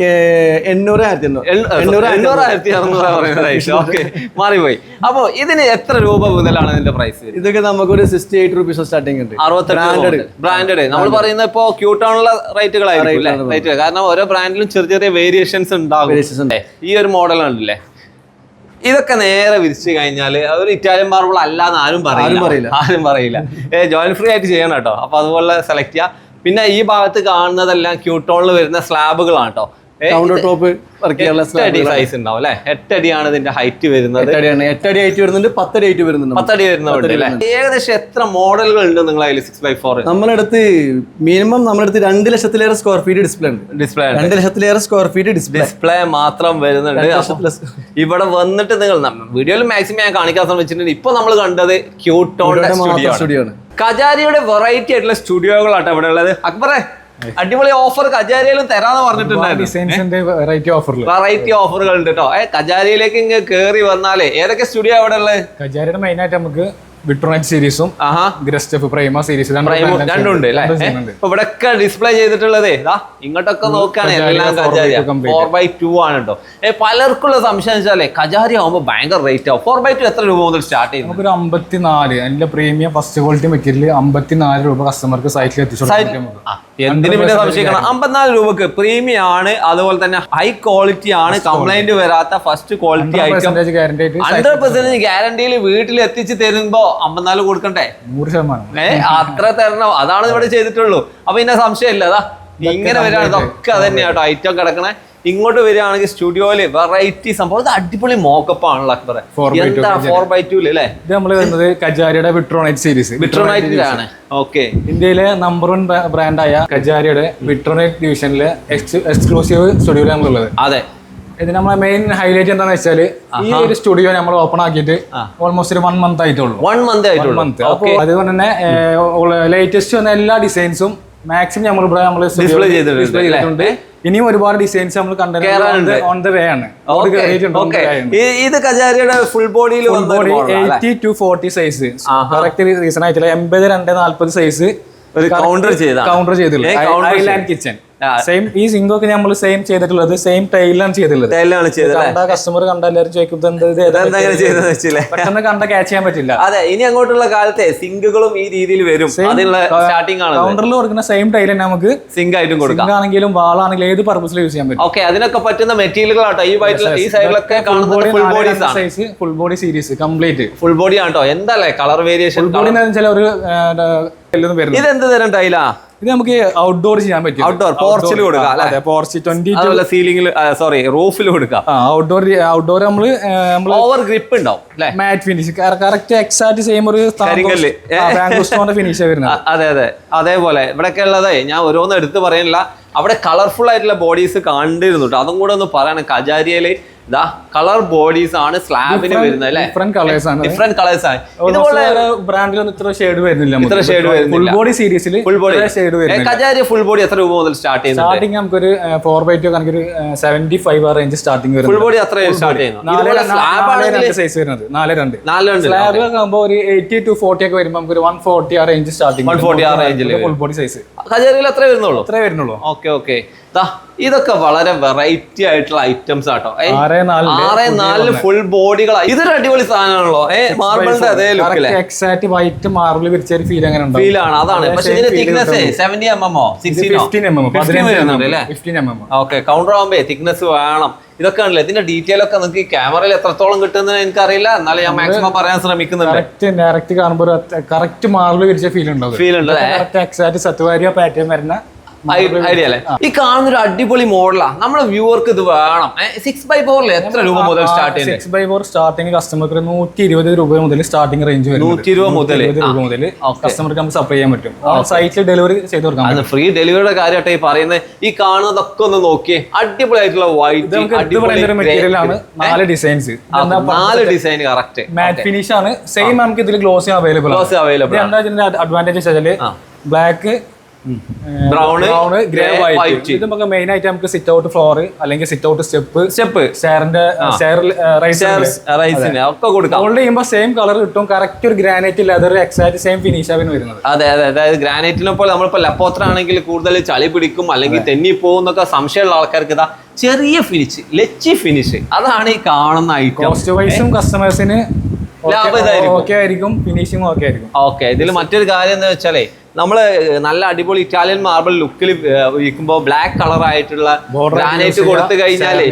എണ്ണൂറ് ആയിരത്തി എണ്ണൂറ് എണ്ണൂറ് ആയിരത്തി അറുന്നൂറ് പറയുന്ന സൈസ് ഓക്കെ മാറിപ്പോയി. അപ്പൊ ഇതിന് എത്ര രൂപ മുതലാണ് ഇതിന്റെ പ്രൈസ് ഇതൊക്കെ നമുക്കൊരു സിക്സ്റ്റി എയ്റ്റ് റുപ്പീസ് സ്റ്റാർട്ടിംഗ് ഉണ്ട്. അറുപത്തെട്ട് ബ്രാൻഡഡ് നമ്മൾ പറയുന്ന ഇപ്പോ ക്യൂട്ടാണുള്ള റേറ്റുകളായിരിക്കും റേറ്റ് കാരണം ഓരോ ബ്രാൻഡിലും ചെറിയ ചെറിയ വേരിയേഷൻസ് ഉണ്ടാകും. ഈ ഒരു മോഡൽ ഉണ്ടല്ലേ ഇതൊക്കെ നേരെ വിരിച്ചു കഴിഞ്ഞാൽ അതൊരു ഇറ്റാലിയൻ മാർബിൾ അല്ലാന്ന് ആരും പറയില്ല. ആരും പറയില്ല. ജോയിൻ ഫ്രീ ആയിട്ട് ചെയ്യണം കേട്ടോ. അപ്പൊ അതുപോലെ സെലക്ട് ചെയ്യാം. പിന്നെ ഈ ഭാഗത്ത് കാണുന്നതെല്ലാം ക്യൂട്ടോണിൽ വരുന്ന സ്ലാബുകളാണ് കേട്ടോ കൗണ്ടർ ടോപ്പ് വർക്ക് ചെയ്യാനുള്ള എട്ടടി സൈസ് ഉണ്ടാവും അല്ലെ? എട്ടടിയാണ് ഇതിന്റെ ഹൈറ്റ് വരുന്നത്. എട്ടടിയാണ്. എട്ടടി ഹൈറ്റ് വരുന്നുണ്ട് പത്തടി ഹൈറ്റ് വരുന്നുണ്ട്. പത്തടി വരുന്നുണ്ട് ഏകദേശം എത്ര മോഡലുകൾ ഉണ്ട് നിങ്ങളെ അതിൽ സിക്സ് ബൈ ഫോർ നമ്മളടുത്ത് മിനിമം നമ്മളടുത്ത് രണ്ട് ലക്ഷത്തിലേറെ സ്ക്വയർ ഫീറ്റ് ഡിസ്പ്ലേ ഉണ്ട്. ഡിസ്പ്ലേ രണ്ട് ലക്ഷത്തിലേറെ സ്ക്വയർ ഫീറ്റ് ഡിസ്പ്ലേ ഡിസ്പ്ലേ മാത്രം വരുന്നുണ്ട്. ഇവിടെ വന്നിട്ട് നിങ്ങൾ വീഡിയോയിൽ മാക്സിമം ഞാൻ കാണിക്കാൻ ശ്രമിച്ചിട്ടുണ്ട്. ഇപ്പൊ നമ്മൾ കണ്ടത് സ്റ്റുഡിയോ സ്റ്റുഡിയോ ആണ്. കജാരിയുടെ വെറൈറ്റി ആയിട്ടുള്ള സ്റ്റുഡിയോകളാണ് ഇവിടെ ഉള്ളത്. അക്ബറേ അടിപൊളി ഓഫർ കജാരിയിലും തരാന്ന് പറഞ്ഞിട്ടുണ്ടായിരുന്നു. വെറൈറ്റി ഓഫറിൽ വെറൈറ്റി ഓഫറുകൾ ഉണ്ട് കേട്ടോ കജാരിയിലേക്ക് ഇങ്ങ് കേറി വന്നാലേ ഏതൊക്കെ സ്റ്റുഡിയോ അവിടെ ഉള്ളത്? കജാരിയുടെ മെയിൻ ആയിട്ട് നമുക്ക് വിട്രോണൈറ്റ് സീരീസും ഗ്രസ്റ്റഫ് പ്രൈമ സീരീസ് രണ്ടുണ്ട് ഇവിടെയൊക്കെ ഡിസ്പ്ലേ ചെയ്തിട്ടുള്ളതേ ഇങ്ങോട്ടൊക്കെ നോക്കുകയാണെങ്കിൽ എല്ലാം Kajari Kajaria 4x2 four by two ആണ് കേട്ടോ പലർക്കുള്ള സംശയം വെച്ചാലേ കജാരി ആവുമ്പോ ഭയങ്കര റേറ്റ് ആവും. ഫോർ ബൈ ടു എത്ര രൂപ മുതൽ സ്റ്റാർട്ട് ചെയ്യും നമുക്കൊരു അമ്പത്തിനാല് അതിന്റെ പ്രീമിയം ഫസ്റ്റ് ക്വാളിറ്റി മെറ്റീരിയൽ അമ്പത്തിനാല് രൂപ കസ്റ്റമർക്ക് സൈറ്റിൽ എത്തിച്ചു എന്തിനു പിന്നെ സംശയിക്കണം? അമ്പത്തിനാല് രൂപക്ക് പ്രീമിയം ആണ് അതുപോലെ തന്നെ ഹൈ ക്വാളിറ്റി ആണ് കംപ്ലൈന്റ് വരാത്ത ഫസ്റ്റ് ക്വാളിറ്റി ആയിട്ട് ഹൺഡ്രഡ് പെർസെന്റേജ് ഗ്യാരണ്ടിയിൽ വീട്ടിൽ എത്തിച്ച് തരുമ്പോ അമ്പത്തിനാല് കൊടുക്കണ്ടേ? നൂറ് ശതമാനം. ഏ അത്ര തരണം. അതാണ് ഇവിടെ ചെയ്തിട്ടുള്ളൂ. അപ്പൊ ഇന്ന സംശയമില്ല. അതാ ഇങ്ങനെ വരികയാണ് ഇതൊക്കെ അതന്നെയാ കേട്ടോ. ഐറ്റം കിടക്കണേ. ഇങ്ങോട്ട് വരികയാണെങ്കിൽ സ്റ്റുഡിയോയിൽ വെറൈറ്റി സംഭവം. ഇത് അടിപൊളി മോക്കപ്പ് ആണല്ലോ അക്ബറെ എന്താ ഫോർ ബൈ ടു അല്ലേ? ഇത് നമ്മൾ വരുന്നത് കജാരിയുടെ വിട്രോണൈറ്റ് സീരീസ് വിട്രോണൈറ്റിലാണ് ഓക്കെ ഇന്ത്യയിലെ നമ്പർ വൺ ബ്രാൻഡായ കജാരിയുടെ വിട്രോണൈറ്റ് ഡിവിഷനിലെ എക്സ്ക്ലൂസീവ് സ്റ്റുഡിയോയിലാണ് ഉള്ളത് അതെ. ഇത് നമ്മളെ മെയിൻ ഹൈലൈറ്റ് എന്താണെന്ന് വെച്ചാൽ ഈ ഒരു സ്റ്റുഡിയോ നമ്മൾ ഓപ്പൺ ആക്കിയിട്ട് ഓൾമോസ്റ്റ് ഒരു വൺ മന്ത് ആയിട്ടുള്ളൂ. വൺ മന്ത് ആയിട്ടുള്ളൂ. മന്ത് അതുകൊണ്ട് തന്നെ ലേറ്റസ്റ്റ് വന്ന എല്ലാ ഡിസൈൻസും മാക്സിമം നമ്മൾ ഇവിടെ നമ്മൾ ഡിസ്പ്ലേ ചെയ്തിട്ടുണ്ട് ഇനിയും ഒരുപാട് ഡിസൈൻസ് നമ്മൾ. കണ്ടത് ഓൺ ദ വേ ആണ്. ഇത് കജാരിയുടെ ഫുൾ ബോഡിയിൽ body eighty two forty size correct reason ആയിട്ടുള്ള എൺപത് രണ്ട് നാല്പത് സൈസ് ഒരു ചെയ്ത. Counter counter kitchen. സെയിം ഈ സിങ്കൊക്കെ നമ്മൾ സെയിം ചെയ്തിട്ടുള്ളത് സെയിം ടൈലാണ് ചെയ്തിട്ടുള്ളത്. ചെയ്തത് കസ്റ്റമർ കണ്ട എല്ലാവരും ചോദിക്കും "ഇത് എന്ത് ഇത് ഏതാ എന്താ ഇങ്ങനെ ചെയ്തതെന്ന് വെച്ചില്ലേ? പെട്ടെന്ന് കണ്ട ക്യാച്ച് ചെയ്യാൻ പറ്റില്ല. അതെ ഇനി അങ്ങോട്ടുള്ള കാലത്തെ സിങ്കുകളും ഈ രീതിയിൽ വരും. അതിനുള്ള സ്റ്റാർട്ടിംഗ് ആണ് കൗണ്ടറിൽ കൊടുക്കുന്ന സെയിം ടൈൽ തന്നെ നമുക്ക് സിങ്ക് ആയിട്ടും കൊടുക്കാം. ആണെങ്കിലും വാളാണെങ്കിലും ഏത് പർപ്പസിൽ യൂസ് ചെയ്യാൻ പറ്റും. ഓക്കെ അതിനൊക്കെ പറ്റുന്ന മെറ്റീരിയലുകളാട്ടോ ഈ വൈറ്റിൽ ഈ സൈഡിലൊക്കെ കാണുന്നത് full size full body series complete full body ആണ് കേട്ടോ എന്താ കളർ വേരിയേഷൻ ഒരു എല്ലാം വരുന്നത്. ഇത് എന്ത് തരം ടൈലാ ഇത് നമുക്ക് ഔട്ട്ഡോർ ചെയ്യാൻ പറ്റും. ഔട്ട്ഡോർ പോർച്ചിൽ കൊടുക്കാം, പോർച്ച് ട്വന്റി സീലിംഗിൽ സോറി റൂഫിൽ കൊടുക്കാം. ഔട്ട്ഡോർ ഔട്ട്ഡോർ നമ്മൾ നമ്മൾ ഓവർ ഗ്രിപ്പ് ഉണ്ടാവും matt finish correct exact same ഒരു. ഫിനിഷ് വരുന്നത്. അതെ അതെ. അതേപോലെ ഇവിടെയൊക്കെ ഉള്ളതേ ഞാൻ ഓരോന്നും എടുത്ത് പറയുന്നില്ല അവിടെ കളർഫുൾ ആയിട്ടുള്ള ബോഡീസ് കണ്ടിരുന്നു കേട്ടോ. അതും കൂടെ ഒന്ന് പറയണം. കജാരിയയിൽ ഇതാ കളർ ബോഡീസ് ആണ് സ്ലാബിന് വരുന്നത് അല്ലേ? ഡിഫറെന്റ് കളേഴ്സ് ആണ്. ഡിഫറെന്റ് കളേഴ്സ് ആണ്. ഇതുപോലെ ബ്രാൻഡിലൊന്നും ഇത്ര ഷെയ്ഡ് വരുന്നില്ല ഇത്ര shade ഫുൾ ബോഡി സീരീസിൽ ഫുൾ ബോഡി ഷെയ്ഡ് വരുന്നില്ല. കജാരി ഫുൾ ബോഡി എത്ര രൂപ മുതൽ സ്റ്റാർട്ട് ചെയ്യുന്നുണ്ട്? സ്റ്റാർട്ടിങ് നമുക്കൊരു ഫോർ ബൈ ടു കണക്കൊരു സെവന്റി ഫൈവ് ആ റേഞ്ച് സ്റ്റാർട്ടിങ് ഫുൾ ബോഡി അത്ര സ്റ്റാർട്ട് ചെയ്യുന്നു. ഇതുപോലെ സ്ലാബ് ആണ് സൈസ് വരുന്നത്. നാല് രണ്ട്. നാലുണ്ട് സ്ലാബ് ആകുമ്പോൾ ഒരു എയ്റ്റി ടു ഫോർട്ടി ഒക്കെ വരുമ്പോൾ നമുക്ക് ഒരു വൺ ഫോർട്ടി ആ റേഞ്ച് സ്റ്റാർട്ടിങ് 140 ആ റേഞ്ചിൽ ഫുൾ ബോഡി സൈസ് കജാരിയിൽ എത്ര വരുന്നുള്ളൂ? അത്രേ വരുന്നുള്ളൂ. ഓക്കെ ഓക്കെ ഇതൊക്കെ വളരെ വെറൈറ്റി ആയിട്ടുള്ള ഐറ്റംസ് ആട്ടോ. ആറ് നാലിൽ ഫുൾ ബോഡികളായി ഇതൊരു അടിപൊളി സാധനമാണല്ലോ. മാർബിളിന്റെ അതേ ലുക്കിലെ എക്സാക്ട് വൈറ്റ് മാർബിൾ വിരിച്ച ഒരു ഫീൽ അങ്ങനെ ഫീൽ ആണ്. അതാണ്. പക്ഷെ ഇതിന്റെ തിക്നെസ് സെവന്റി എം എം ഒ സിക്സ്റ്റീനോ ഫിഫ്റ്റീൻ എം എം അല്ലേ? Fifteen M M okay counter ആകുമ്പോ തിക്നെസ് വേണം. ഇതൊക്കെ ആണല്ലോ ഇതിന്റെ ഡീറ്റെയിൽ ഒക്കെ നിങ്ങൾക്ക് ക്യാമറയിൽ എത്രത്തോളം കിട്ടുന്നത് എനിക്കറിയില്ല. എന്നാലും ഞാൻ മാക്സിമം പറയാൻ ശ്രമിക്കുന്നുണ്ട്. ഡയറക്റ്റ് കാണുമ്പോൾ കറക്റ്റ് മാർബിൾ വിരിച്ച ഫീൽ ഉണ്ടാവും ഫീൽ ഉണ്ട് എക്സാക്ട് സത്വാരിയോ പാറ്റേൺ വരുന്ന ഐഡിയ അല്ലേ? ഈ കാണുന്ന ഒരു അടിപൊളി മോഡലാ. നമ്മുടെ വ്യൂവർക്ക് ഇത് വേണം. സിക്സ് ബൈ ഫോറിൽ എത്ര രൂപ മുതൽ സ്റ്റാർട്ട് ചെയ്യുന്നത്? സിക്സ് ബൈ ഫോർ സ്റ്റാർട്ടിങ് കസ്റ്റമർക്ക് നൂറ്റി ഇരുപത് രൂപ മുതൽ സ്റ്റാർട്ടിംഗ് റേഞ്ച് വരും നൂറ്റി ഇരുപത് മുതൽ രൂപ മുതൽ കസ്റ്റമർക്ക് നമുക്ക് സപ്ലൈ ചെയ്യാൻ പറ്റും. സൈറ്റിൽ ഡെലിവറി ചെയ്ത് കൊടുക്കാം ഫ്രീ ഡെലിവറിയുടെ കാര്യമായിട്ട് ഈ പറയുന്നത്. ഈ കാണുന്നതൊക്കെ ഒന്ന് നോക്കിയേ. അടിപൊളിയായിട്ടുള്ള വൈറ്റ് ഒരു മെറ്റീരിയൽ ആണ്. നാല് ഡിസൈൻസ് നാല് ഡിസൈൻ കറക്റ്റ് മാറ്റ് ഫിനിഷ് ആണ്. സെയിം നമുക്ക് ഇതിൽ ഗ്ലോസ് അവൈലബിൾ ഗ്ലോസ് അവൈലബിൾ എന്താ അഡ്വാന്റേജ് വെച്ചാൽ ബ്ലാക്ക് ബ്രൗൺ ഗ്രേ വൈറ്റ് ഇത് നമുക്ക് മെയിൻ ആയിട്ട് നമുക്ക് സിറ്റ് ഔട്ട് ഫ്ലോർ അല്ലെങ്കിൽ സിറ്റ് ഔട്ട് സ്റ്റെപ്പ് സ്റ്റെപ്പ് സ്റ്റെയറിന്റെ റൈസിന് ഒക്കെ കൊടുക്കാം. ഹോൾഡ് ചെയ്യുമ്പോൾ സെയിം കളർ കിട്ടും. കറക്റ്റ് ഒരു granite leather exact same finish ആണ് വരുന്നത്. അതെ അതെ അതായത് ഗ്രാനൈറ്റിനെ പോലെ നമ്മളിപ്പോ ലപ്പോത്ര ആണെങ്കിൽ കൂടുതൽ ചളി പിടിക്കും അല്ലെങ്കിൽ തെന്നി പോകും എന്നൊക്കെ സംശയമുള്ള ആൾക്കാർക്ക് ഇതാ ചെറിയ ഫിനിഷ് ലെച്ചി ഫിനിഷ് അതാണ് ഈ കാണുന്ന ഐറ്റം കോസ്റ്റ് വൈസും കസ്റ്റമേഴ്സിന് ലാഭം ഇതായിരിക്കും. ഓക്കെ ആയിരിക്കും ഫിനിഷിംഗ് ഓക്കെ ആയിരിക്കും. ഓക്കെ ഇതിൽ മറ്റൊരു കാര്യം എന്താ വെച്ചാലേ നമ്മൾ നല്ല അടിപൊളി ഇറ്റാലിയൻ മാർബിൾ ലുക്കിൽ ഇരിക്കുമ്പോൾ ബ്ലാക്ക് കളർ ആയിട്ടുള്ള ഗ്രാനൈറ്റ് കൊടുത്തു കഴിഞ്ഞാലേ.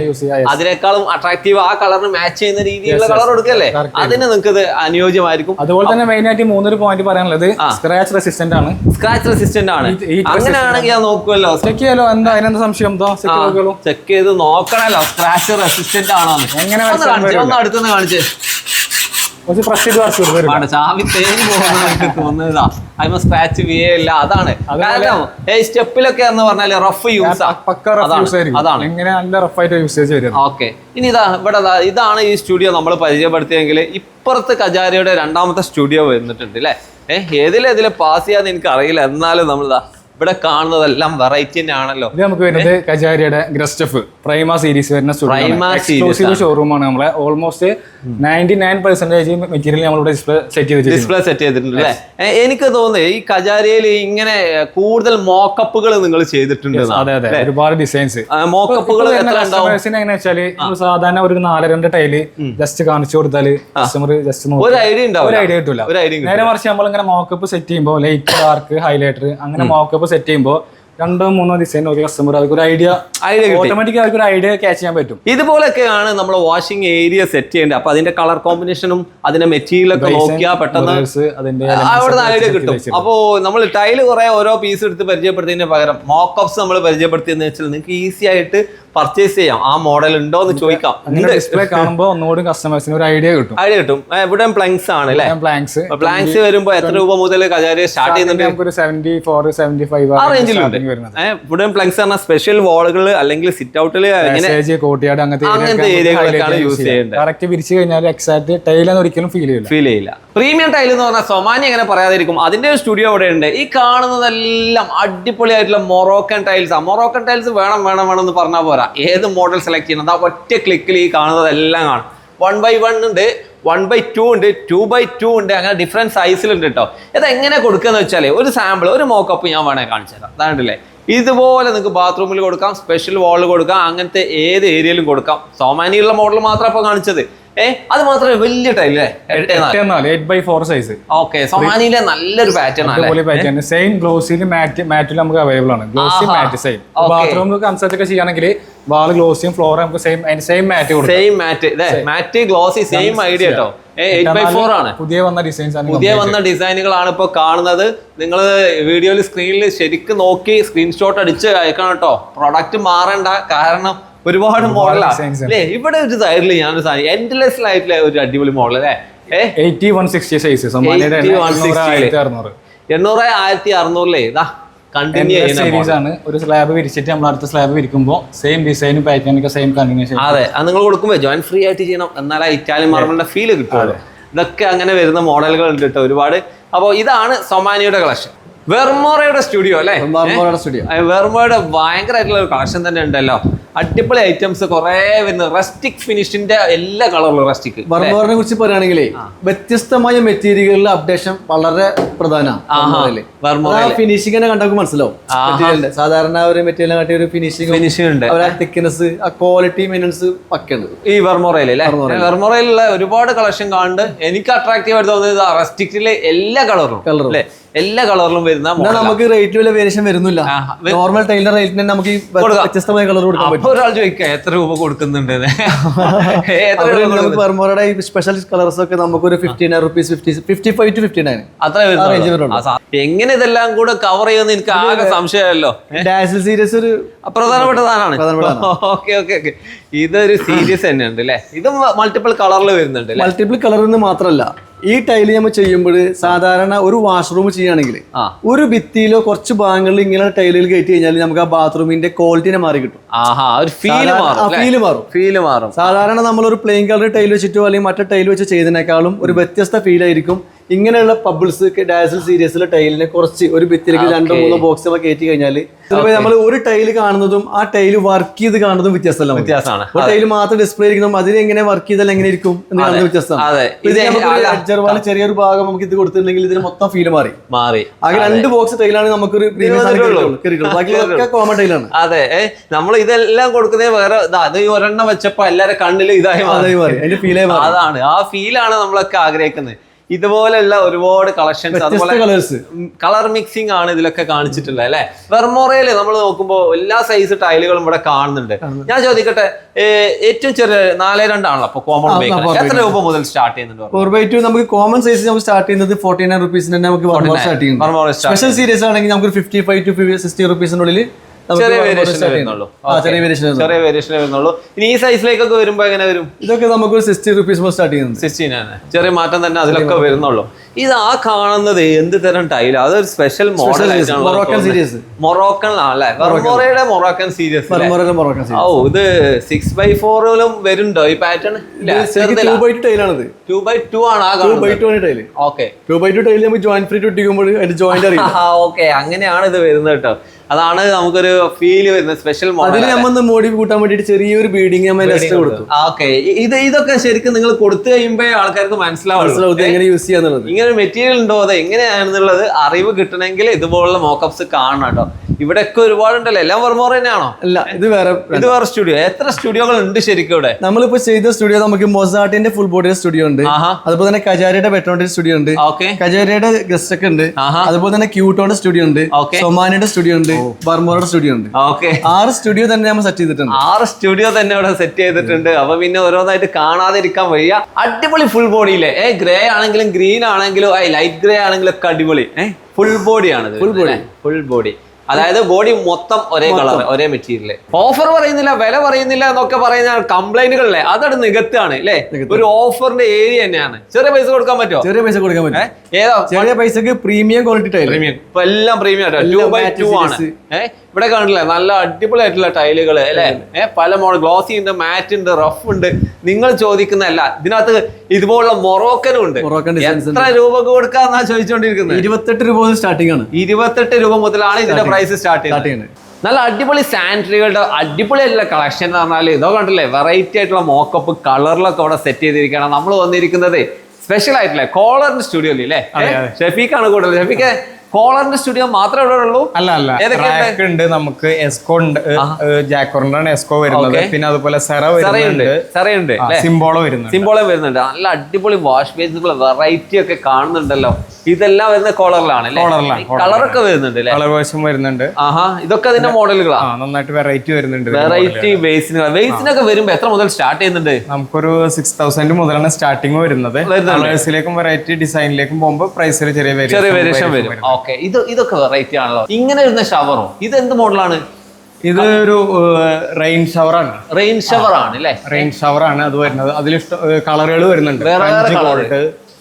അതിനേക്കാളും അട്രാക്റ്റീവ് ആ കളറിന് മാച്ച് ചെയ്യുന്ന രീതിയിലുള്ള കളർ കൊടുക്കല്ലേ? അതിനെ നിങ്ങൾക്ക് ഇത് അനുയോജ്യമായിരിക്കും. അതുപോലെ തന്നെ മെയിൻ ആയിട്ട് മൂന്നൊരു പോയിന്റ് പറയാനുള്ളത് സ്ക്രാച്ച് റെസിസ്റ്റന്റ് ആണ്. സ്ക്രാച്ച് റെസിസ്റ്റന്റ് ആണ്. അങ്ങനെയാണെങ്കിൽ ഞാൻ നോക്കുമല്ലോ ചെക്ക് ചെയ്യാലോ? എന്താ അതിനെന്താ സംശയം? ചെക്ക് ചെയ്ത് നോക്കണല്ലോ. സ്ക്രാച്ച് റെസിസ്റ്റന്റ് ആണോ എങ്ങനെ. അടുത്തുനിന്ന് കാണിച്ചേ. കുറച്ച് പ്രസ് ചെയ്ത് വർക്ക് വരും. ആണ് ചാവി തേഞ്ഞ് പോകുന്ന എനിക്ക് തോന്നുന്നതാ. അതിന് സ്ക്രാച്ച് അതാണ്. കാരണം സ്റ്റെപ്പിലൊക്കെ എന്ന് പറഞ്ഞാൽ റഫ് യൂസ് പക്ക റഫ് യൂസ് ആയിരിക്കും. അതാണ്. എങ്ങനെ നല്ല റഫായിട്ട് യൂസേജ് വരും ഓക്കെ. ഇനി ഇതാ ഇവിടെ ഇതാണ് ഈ സ്റ്റുഡിയോ നമ്മൾ പരിചയപ്പെടുത്തിയെങ്കിൽ ഇപ്പുറത്ത് കജാരിയുടെ രണ്ടാമത്തെ സ്റ്റുഡിയോ വന്നിട്ടുണ്ട് അല്ലേ ഏഹ് ഏതിലെതിലെ പാസ് ചെയ്യാന്ന് എനിക്ക് അറിയില്ല എന്നാലും നമ്മളിതാ ഇവിടെ കാണുന്നതെല്ലാം വെറൈറ്റി തന്നെ ആണല്ലോ ഇത് നമുക്ക് വരുന്നത് കജാരിയുടെ ഗ്രസ്റ്റഫ് പ്രൈമ സീരീസ് വരുന്ന പ്രൈമ എക്സ്ക്ലൂസീവ് ആണ്. ഷോറൂമാണ് നമ്മളെ. Almost ninety nine percentage material നമ്മളിവിടെ ഡിസ്പ്ലേ സെറ്റ് ചെയ്ത് വെച്ചിട്ടുണ്ട് ഡിസ്പ്ലേ സെറ്റ് ചെയ്തിട്ടുണ്ട് അല്ലേ എനിക്ക് തോന്നുന്നത് ഈ കജാരിയിൽ ഇങ്ങനെ കൂടുതൽ മോക്കപ്പുകൾ നിങ്ങൾ ചെയ്തിട്ടുണ്ട് അതെ അതെ. ഒരുപാട് ഡിസൈൻസ് മോക്കപ്പുകൾ എങ്ങനെ വെച്ചാൽ സാധാരണ ഒരു നാല് രണ്ട് ടൈൽ ജസ്റ്റ് കാണിച്ചു കൊടുത്താൽ കസ്റ്റമർ ജസ്റ്റ് ഒരു ഐഡിയ ഉണ്ടാവും ഒരു ഐഡിയ കിട്ടില്ല നേരെ മറിച്ച് നമ്മൾ ഇങ്ങനെ മോക്കപ്പ് സെറ്റ് ചെയ്യുമ്പോൾ ലൈറ്റ് ഡാർക്ക് ഹൈലൈറ്റർ അങ്ങനെ മോക്കപ്പ് സെറ്റ് ചെയ്യുമ്പോൾ രണ്ടോ മൂന്നോ ഡിസൈൻ ഒരു കസ്റ്റമർ അവർക്ക് ഒരു ഐഡിയ ഐഡിയ ഓട്ടോമാറ്റിക് അവർക്ക് ഒരു ഐഡിയ ക്യാച്ച് ചെയ്യാൻ പറ്റും. ഇതുപോലൊക്കെയാണ് നമ്മൾ വാഷിംഗ് ഏരിയ സെറ്റ് ചെയ്യേണ്ടത്. അപ്പൊ അതിന്റെ കളർ കോമ്പിനേഷനും അതിന്റെ മെറ്റീരിയൽ ഒക്കെ നോക്കിയാൽ പെട്ടെന്ന് അവിടെ നിന്ന് ഐഡിയ കിട്ടും. അപ്പോ നമ്മൾ ടൈൽ കുറെ ഓരോ പീസ് എടുത്ത് പരിചയപ്പെടുത്തിയതിന് പകരം മോക്കപ്സ് നമ്മൾ പരിചയപ്പെടുത്തിയെന്ന് വെച്ചാൽ നിങ്ങൾക്ക് ഈസി ആയിട്ട് പർച്ചേസ് ചെയ്യാം. ആ മോഡൽ ഉണ്ടോ എന്ന് ചോദിക്കാം. ഡിസ്പ്ലേ കാണുമ്പോൾ ഒന്നുകൂടി കസ്റ്റമേഴ്സിന് ഒരു ഐഡിയ കിട്ടും. ഐഡിയ കിട്ടും. ഇവിടെ പ്ലാങ്സ് ആണ് അല്ലേ? പ്ലാങ്സ് പ്ലാങ്സ് വരുമ്പോൾ എത്ര രൂപ മുതൽ കജാരി സ്റ്റാർട്ട് ചെയ്യുന്നുണ്ട്? നമുക്കൊരു സെവന്റി ഫോർ സെവന്റി ഫൈവ് ആ റേഞ്ചിലുണ്ട് വരുന്നത്. വുഡൻ പ്ലങ്സ് പറഞ്ഞ സ്പെഷ്യൽ വാളുകൾ അല്ലെങ്കിൽ സിറ്റ് ഔട്ടിൽ കോട്ടിയാട് അങ്ങനത്തെ അങ്ങനത്തെ ഏരിയകളൊക്കെയാണ് യൂസ് ചെയ്യേണ്ടത്. കറക്റ്റ് പിരിച്ചു കഴിഞ്ഞാൽ എക്സാക്ട് ടൈൽ ഒരിക്കലും ഫീൽ ചെയ്യില്ല. ഫീൽ ചെയ്യില്ല. പ്രീമിയം ടൈൽ എന്ന് പറഞ്ഞാൽ സൊമാനി എങ്ങനെ പറയാതിരിക്കും. അതിന്റെ ഒരു സ്റ്റുഡിയോ അവിടെ ഉണ്ട്. ഈ കാണുന്നതെല്ലാം അടിപൊളിയായിട്ടുള്ള മൊറോക്കൻ ടൈൽസ് ആ. മൊറോക്കൻ ടൈൽസ് വേണം വേണം വേണം എന്ന് പറഞ്ഞാൽ പോരാ. ഏത് മോഡൽ സെലക്ട് ചെയ്യണം അതാ ഒറ്റ ക്ലിക്കിൽ ഈ കാണുന്നതെല്ലാം കാണും. വൺ ബൈ വൺ ഉണ്ട് വൺ ബൈ ടു ഉണ്ട് ടു ബൈ ടു ഉണ്ട് അങ്ങനെ ഡിഫറെന്റ് സൈസിലുണ്ട് കേട്ടോ ഇത് എങ്ങനെ കൊടുക്കുകയെന്ന് വെച്ചാൽ ഒരു സാമ്പിൾ ഒരു മോക്കപ്പ് ഞാൻ വേണേൽ കാണിച്ചു തരാം. അതാണ്ടല്ലേ ഇതുപോലെ നിങ്ങൾക്ക് ബാത്റൂമിൽ കൊടുക്കാം സ്പെഷ്യൽ വാളിൽ കൊടുക്കാം അങ്ങനത്തെ ഏത് ഏരിയയിലും കൊടുക്കാം. സോമാനിയുള്ള മോഡൽ മാത്രം ഇപ്പോൾ കാണിച്ചത്. അത് മാത്രമേ വലിയ tile eight by four size okay സൊമാനിയിലെ നല്ലൊരു പാറ്റേൺ ആണ്. സെയിം ഗ്ലോസിൽ മാറ്റ് മാറ്റിൽ നമുക്ക് അവൈലബിൾ ആണ്. Glossy matt same bathroom consult ഒക്കെ ചെയ്യുകയാണെങ്കിൽ വാൾ ഗ്ലോസിയും ഫ്ലോർ നമുക്ക് സെയിം സെയിം മാറ്റ് കൊടുക്കും. Same matt matt glossy same idea കേട്ടോ ആണ്. പുതിയ വന്ന ഡിസൈൻസ് ആണ് പുതിയ വന്ന ഡിസൈനുകളാണ് ഇപ്പോൾ കാണുന്നത്. നിങ്ങൾ വീഡിയോയിൽ സ്ക്രീനിൽ ശരിക്കും നോക്കി സ്ക്രീൻഷോട്ട് അടിച്ച് അയക്കണം കേട്ടോ പ്രൊഡക്റ്റ് മാറണ്ട. കാരണം ഒരുപാട് മോഡലാണ് അല്ലേ? ഇവിടെ ഒരു സൈഡിൽ ഞാൻ എൻഡ്ലെസ് ആയിട്ടുള്ള ഒരു അടിപൊളി മോഡൽ അല്ലേ? ഏ? എയ്റ്റി വൺ സിക്സ്റ്റി സൈസ് സൊമാലിയുടെ 80, 160 ആയിരത്തി എണ്ണൂറ് ആയിരത്തി അറുന്നൂറിലേ ഇതാ കണ്ടിന്യൂ സീരീസ് ആണ്. ഒരു സ്ലാബ് വിരിച്ചിട്ട് നമ്മൾ അടുത്ത സ്ലാബ് വിരിക്കുമ്പോൾ സെയിം ഡിസൈനും പാറ്റേൺ ഒക്കെ സെയിം കണ്ടിന്യൂഷൻ അതെ അത് നിങ്ങൾ കൊടുക്കുമ്പോൾ ജോയിൻ ഫ്രീ ആയിട്ട് ചെയ്യണം. എന്നാലേ ഇറ്റാലിയൻ മാർബിളിന്റെ ഫീൽ കിട്ടുള്ളൂ. ഇതൊക്കെ അങ്ങനെ വരുന്ന മോഡലുകൾ ഉണ്ട് കേട്ടോ ഒരുപാട്. അപ്പോൾ ഇതാണ് സൊമാനിയുടെ കളക്ഷൻ വെർമോറയുടെ സ്റ്റുഡിയോ അല്ലേ? വെർമോറയുടെ സ്റ്റുഡിയോ. വെർമോയുടെ ഭയങ്കരമായിട്ടുള്ള ഒരു കളക്ഷൻ തന്നെ ഉണ്ടല്ലോ. അടിപൊളി ഐറ്റംസ് കുറെ വരുന്ന. റസ്റ്റിക് ഫിനിഷിന്റെ എല്ലാ കളറിലും റെസ്റ്റിക് വെർമോറിനെ കുറിച്ച് പറയുകയാണെങ്കിൽ വ്യത്യസ്തമായ മെറ്റീരിയലുകളിലെ അപ്ഡേഷൻ വളരെ പ്രധാനമാണ് ഫിനിഷിംഗ് കണ്ടാൽ മനസ്സിലാവും. സാധാരണ ഒരു മെറ്റീരിയലിനെ കാട്ടി ഒരു ഫിനിഷിംഗ് ഫിനിഷിംഗ് ഉണ്ട്. തിക്നെസ് ആ ക്വാളിറ്റി മെയിനൻസ് പക്കുണ്ട് ഈ വെർമോറയിൽ വെർമോറയിലുള്ള ഒരുപാട് കളക്ഷൻ കാണുന്നുണ്ട്. എനിക്ക് അട്രാക്റ്റീവ് ആയിട്ട് തോന്നിയത് റസ്റ്റിക്കിലെ എല്ലാ കളറും കളറും എല്ലാ കളറിലും വരുന്ന. നമുക്ക് റേറ്റ് വില വേരിയേഷൻ വരുന്നില്ല. നോർമൽ ടൈലർ റേറ്റിന് തന്നെ നമുക്ക് വ്യത്യസ്തമായ കളർ കൊടുക്കാൻ പറ്റും. അപ്പൊ ഒരാൾ ചോദിക്കാം എത്ര രൂപ കൊടുക്കുന്നുണ്ട്? ഈ സ്പെഷ്യൽ കളേഴ്സ് ഒക്കെ നമുക്ക് ഒരു fifty nine rupees fifty fifty five to fifty nine അത്ര എങ്ങനെ ഇതെല്ലാം കൂടെ കവർ ചെയ്യുന്ന എനിക്ക് ആകെ സംശയമല്ലോ ഡാസിൽ സീരീസ് ഒരു പ്രധാനപ്പെട്ട സാധനമാണ്. Okay okay okay. ഇതൊരു സീരിയസ് തന്നെ ഉണ്ട് അല്ലേ? ഇതും മൾട്ടിപ്പിൾ കളറിൽ വരുന്നുണ്ട് മൾട്ടിപ്പിൾ കളറിൽ നിന്ന് മാത്രമല്ല ഈ ടൈൽ നമ്മൾ ചെയ്യുമ്പോൾ സാധാരണ ഒരു വാഷ്റൂം ചെയ്യുകയാണെങ്കിൽ ഒരു ഭിത്തിയിലോ കുറച്ച് ഭാഗങ്ങളിൽ ഇങ്ങനെ ടൈലിൽ കയറ്റി കഴിഞ്ഞാൽ നമുക്ക് ആ ബാത്റൂമിന്റെ ക്വാളിറ്റിനെ മാറി കിട്ടും. ഫീൽ മാറും. ഫീൽ മാറും. സാധാരണ നമ്മൾ ഒരു പ്ലെയിൻ കളർ ടൈൽ വെച്ചിട്ടോ അല്ലെങ്കിൽ മറ്റേ ടൈൽ വെച്ച് ചെയ്തതിനേക്കാളും ഒരു വ്യത്യസ്ത ഫീൽ ആയിരിക്കും ഇങ്ങനെയുള്ള പബിൾസ് ഡാസൽ സീരീസിലെ ടൈലിനെ കുറച്ച് ഒരു ഭിത്തിലേക്ക് രണ്ടോ മൂന്നോ ബോക്സ് ഒക്കെ കയറ്റി കഴിഞ്ഞാൽ നമ്മൾ ഒരു ടൈൽ കാണുന്നതും ആ ടൈൽ വർക്ക് ചെയ്ത് കാണുന്നതും വ്യത്യാസമല്ല. വ്യത്യാസമാണ്. ടൈൽ മാത്രം ഡിസ്പ്ലേ ഇരിക്കുന്നതും അതിന് എങ്ങനെ വർക്ക് ചെയ്താൽ എങ്ങനെ ഇരിക്കും എന്ന് കാണുന്ന വ്യത്യാസമാണ്. ചെറിയൊരു ഭാഗം നമുക്ക് ഇത് കൊടുത്തിട്ടുണ്ടെങ്കിൽ ഇതിന് മൊത്തം ഫീൽ മാറി. മാറി. ആകെ രണ്ട് ബോക്സ് ടൈലാണ് നമുക്കൊരു. ബാക്കിയൊക്കെ കോമൺ ടൈലാണ് അതെ. നമ്മൾ ഇതെല്ലാം കൊടുക്കുന്നത് വേറെ അത് ഒരെണ്ണം വെച്ചപ്പോ എല്ലാരും കണ്ണിൽ ഇതായി മാറി. അതിന്റെ മാറി. അതാണ്. ആ ഫീലാണ് നമ്മളൊക്കെ ആഗ്രഹിക്കുന്നത്. ഇതുപോലെയുള്ള ഒരുപാട് കളക്ഷൻസ് അതുപോലെ കളർ മിക്സിംഗ് ആണ് ഇതിലൊക്കെ കാണിച്ചിട്ടുള്ളത് അല്ലെ? വെർമോറയിൽ നമ്മൾ നോക്കുമ്പോൾ എല്ലാ സൈസ് ടൈലുകളും ഇവിടെ കാണുന്നുണ്ട്. ഞാൻ ചോദിക്കട്ടെ ഏറ്റവും ചെറിയ നാല് രണ്ടാണല്ലോ അപ്പൊ കോമൺ എത്ര രൂപ മുതൽ സ്റ്റാർട്ട് ചെയ്യുന്നുണ്ട് ഫോർ ബൈ ടു നമുക്ക് കോമൺ സൈസ് നമുക്ക് സ്റ്റാർട്ട് ചെയ്യുന്നത് ഫോർട്ടി നയൻ റുപ്പീസിന് തന്നെ നമുക്ക് സ്റ്റാർട്ട് ചെയ്യുന്നത് സ്പെഷ്യൽ സീരീസ് ആണെങ്കിൽ നമുക്ക് ഫിഫ്റ്റി ഫൈവ് ടു സിക്സ്റ്റി റുപ്പീസിനുള്ളിൽ ചെറിയ വേരിയേഷൻ വരുന്നുള്ളൂ. ചെറിയ വേരിയേഷൻ ചെറിയ വേരിയേഷൻ വരുന്നുള്ളൂ. ഇനി ഈ സൈസിലേക്കൊക്കെ വരുമ്പോ എങ്ങനെ വരും? ഇതൊക്കെ നമുക്ക് സിക്സ്റ്റി റുപ്പീസ് സ്റ്റാർട്ട് ചെയ്യുന്നത് സിക്സ്റ്റീൻ ആണ്. ചെറിയ മാറ്റം തന്നെ അതിലൊക്കെ വരുന്നുള്ളൂ. ഇത് ആ കാണുന്നത് എന്ത് തരം ടൈല അതൊരു special model Moroccan series. Moroccan വെർമോറയുടെ Moroccan series Moroccan ഓ ഇത് സിക്സ് ബൈ ഫോറിലും വരുന്നുണ്ടോ ഈ പാറ്റേൺ ടു ബൈ ടു ടൈലാണത് ടു ബൈ ടു ആണ് ആ ടു ബൈ കാണുന്നത്. ടു ആണ് tile okay two by two tile നമുക്ക് ജോയിന്റ് ഫ്രീ അതിന്റെ ജോയിന്റ് ഓക്കെ അങ്ങനെയാണ് ഇത് വരുന്നത് കേട്ടോ. അതാണ് നമുക്കൊരു ഫീൽ വരുന്നത് സ്പെഷ്യൽ അതിൽ മോഡൽ നമ്മൾ മോടി കൂട്ടാൻ വേണ്ടിയിട്ട് ചെറിയൊരു ബീഡിങ് നമ്മൾ കൊടുത്തു. ഓക്കെ ഇത് ഇതൊക്കെ ശരിക്കും നിങ്ങൾ കൊടുത്തു കഴിയുമ്പോ ആൾക്കാർക്ക് മനസ്സിലാവും എങ്ങനെ യൂസ് ചെയ്യാന്നുള്ളത്. ഇങ്ങനെ മെറ്റീരിയൽ ഉണ്ടോ? അത് എങ്ങനെയാണെന്നുള്ളത് അറിവ് കിട്ടണമെങ്കിൽ ഇതുപോലുള്ള മോക്കപ്സ് കാണണം കേട്ടോ. ഇവിടെയൊക്കെ ഒരുപാടുണ്ടല്ലോ. എല്ലാം വെറുമോർ തന്നെയാണോ? അല്ല ഇത് വേറെ ഇത് വേറെ സ്റ്റുഡിയോ എത്ര സ്റ്റുഡിയോകൾ ഉണ്ട് ശരിക്കും ഇവിടെ? നമ്മളിപ്പോ ചെയ്ത സ്റ്റുഡിയോ നമുക്ക് മൊസാട്ടിന്റെ ഫുൾ ബോഡി സ്റ്റുഡിയോ ഉണ്ട്. അതുപോലെ തന്നെ കജാരിയുടെ പെട്രോണിന്റെ സ്റ്റുഡിയോ ഉണ്ട്. കജാരയുടെ കജാരിയുടെ ഗസ്റ്റ് ഒക്കെ ഉണ്ട്. അതുപോലെ തന്നെ ക്യൂട്ടോന്റെ സ്റ്റുഡിയോ ഉണ്ട്. സൊമാനിയുടെ സ്റ്റുഡിയോ ഉണ്ട്. ബർമോയുടെ സ്റ്റുഡിയോ ഉണ്ട്. ഓക്കെ. ആറ് സ്റ്റുഡിയോ തന്നെ നമ്മൾ സെറ്റ് ചെയ്തിട്ടുണ്ട്. ആറ് സ്റ്റുഡിയോ തന്നെ ഇവിടെ സെറ്റ് ചെയ്തിട്ടുണ്ട്. അപ്പൊ പിന്നെ ഓരോന്നായിട്ട് കാണാതിരിക്കാൻ വയ്യ. അടിപൊളി ഫുൾ ബോഡിയിലെ ഏ ഗ്രേ ആണെങ്കിലും ഗ്രീൻ ആണെങ്കിലും ലൈറ്റ് ഗ്രേ ആണെങ്കിലും ഒക്കെ അടിപൊളി. ഏഹ് ഫുൾ ബോഡിയാണ് ഫുൾ ബോഡി ഫുൾ ബോഡി അതായത് ബോഡി മൊത്തം ഒരേ കളർ ഒരേ മെറ്റീരിയൽ ഓഫർ പറയുന്നില്ല വില പറയുന്നില്ല എന്നൊക്കെ പറയുന്ന കംപ്ലൈന്റുകളല്ലേ അതവിടെ നികത്താണ് അല്ലേ? ഒരു ഓഫറിന്റെ ഏരിയ തന്നെയാണ്. ചെറിയ പൈസ കൊടുക്കാൻ പറ്റുമോ? ചെറിയ പൈസ കൊടുക്കാൻ പറ്റും. ഏതോ? ചെറിയ പൈസക്ക് പ്രീമിയം ക്വാളിറ്റി പ്രീമിയം ഇപ്പൊ എല്ലാം പ്രീമിയം ടു ബൈ ടു ആണ്. ഏഹ് ഇവിടെ കാണില്ലേ നല്ല അടിപൊളിയായിട്ടുള്ള ടൈലുകൾ അല്ലേ? ഏഹ് പല മോഡൽ ഗ്ലോസി ഉണ്ട് മാറ്റ് ഉണ്ട് റഫ് ഉണ്ട്. നിങ്ങൾ ചോദിക്കുന്നതല്ല ഇതിനകത്ത് ഇതുപോലുള്ള മൊറോക്കനും ഉണ്ട്. എത്ര രൂപ കൊടുക്കാന്നാ ചോദിച്ചോണ്ടിരിക്കുന്നത് ഇരുപത്തെട്ട് രൂപ മുതൽ സ്റ്റാർട്ടിംഗ് ആണ്. ഇരുപത്തെട്ട് രൂപ മുതലാണ് ഇതിന്റെ പ്രൈസ് സ്റ്റാർട്ട് ചെയ്യുന്നത്. നല്ല അടിപൊളി സാനിറ്ററികളുടെ അടിപൊളിയായിട്ടുള്ള കളക്ഷൻ എന്ന് പറഞ്ഞാൽ ഇതോ കണ്ടല്ലേ വെറൈറ്റി ആയിട്ടുള്ള മോക്കപ്പ് കളറിലൊക്കെ അവിടെ സെറ്റ് ചെയ്തിരിക്കുകയാണ്. നമ്മൾ വന്നിരിക്കുന്നത് സ്പെഷ്യൽ ആയിട്ടില്ലേ? കോളറിന്റെ സ്റ്റുഡിയോ അല്ലേ? ഷെഫീഖാണ് കൂടുതൽ. ഷെഫീഖ് കോളറിന്റെ സ്റ്റുഡിയോ മാത്രമേ ഇവിടെ ഉള്ളൂ? അല്ല അല്ല? ഉണ്ട് നമുക്ക് എസ്കോ ഉണ്ട് ജാക്കോറിന്റെ എസ്കോ വരുന്നത്. പിന്നെ അതുപോലെ സെറ വരുന്നുണ്ട്. സെറയുണ്ട് സിംബോളോ വരുന്നുണ്ട്. സിംബോളോ വരുന്നുണ്ട്. നല്ല അടിപൊളി വാഷ് ബേസിലുള്ള വെറൈറ്റി ഒക്കെ കാണുന്നുണ്ടല്ലോ. ഇതെല്ലാം വരുന്ന കോളറിലാണ് കളറൊക്കെ വരുന്നുണ്ട് കളർ വേഷം വരുന്നുണ്ട്. ആഹാ ഇതൊക്കെ അതിന്റെ മോഡലുകളാ മോഡലുകളാണ് നന്നായിട്ട് വെറൈറ്റി വരുന്നുണ്ട് വെറൈറ്റി ബേസിന് ബേസിനൊക്കെ വരുമ്പോ എത്ര മുതൽ സ്റ്റാർട്ട് ചെയ്യുന്നുണ്ട്? നമുക്കൊരു സിക്സ് തൗസൻഡ് മുതലാണ് സ്റ്റാർട്ടിങ് വരുന്നത്. കളേഴ്സിലേക്കും വെറൈറ്റി ഡിസൈനിലേക്കും പോകുമ്പോൾ പ്രൈസിൽ ചെറിയ ചെറിയ വേരിയേഷൻ വരും. ഓക്കെ. ഇത് ഇതൊക്കെ വെറൈറ്റി ആണല്ലോ. ഇങ്ങനെ വരുന്ന ഷവറും ഇത് എന്ത് മോഡലാണ് ഇത് ഒരു റെയിൻ ഷവർ ആണ്. റെയിൻ ഷവർ ആണ് അല്ലേ റെയിൻ ഷവർ ആണ് അത് വരുന്നത്. അതിൽ കളറുകൾ വരുന്നുണ്ട്.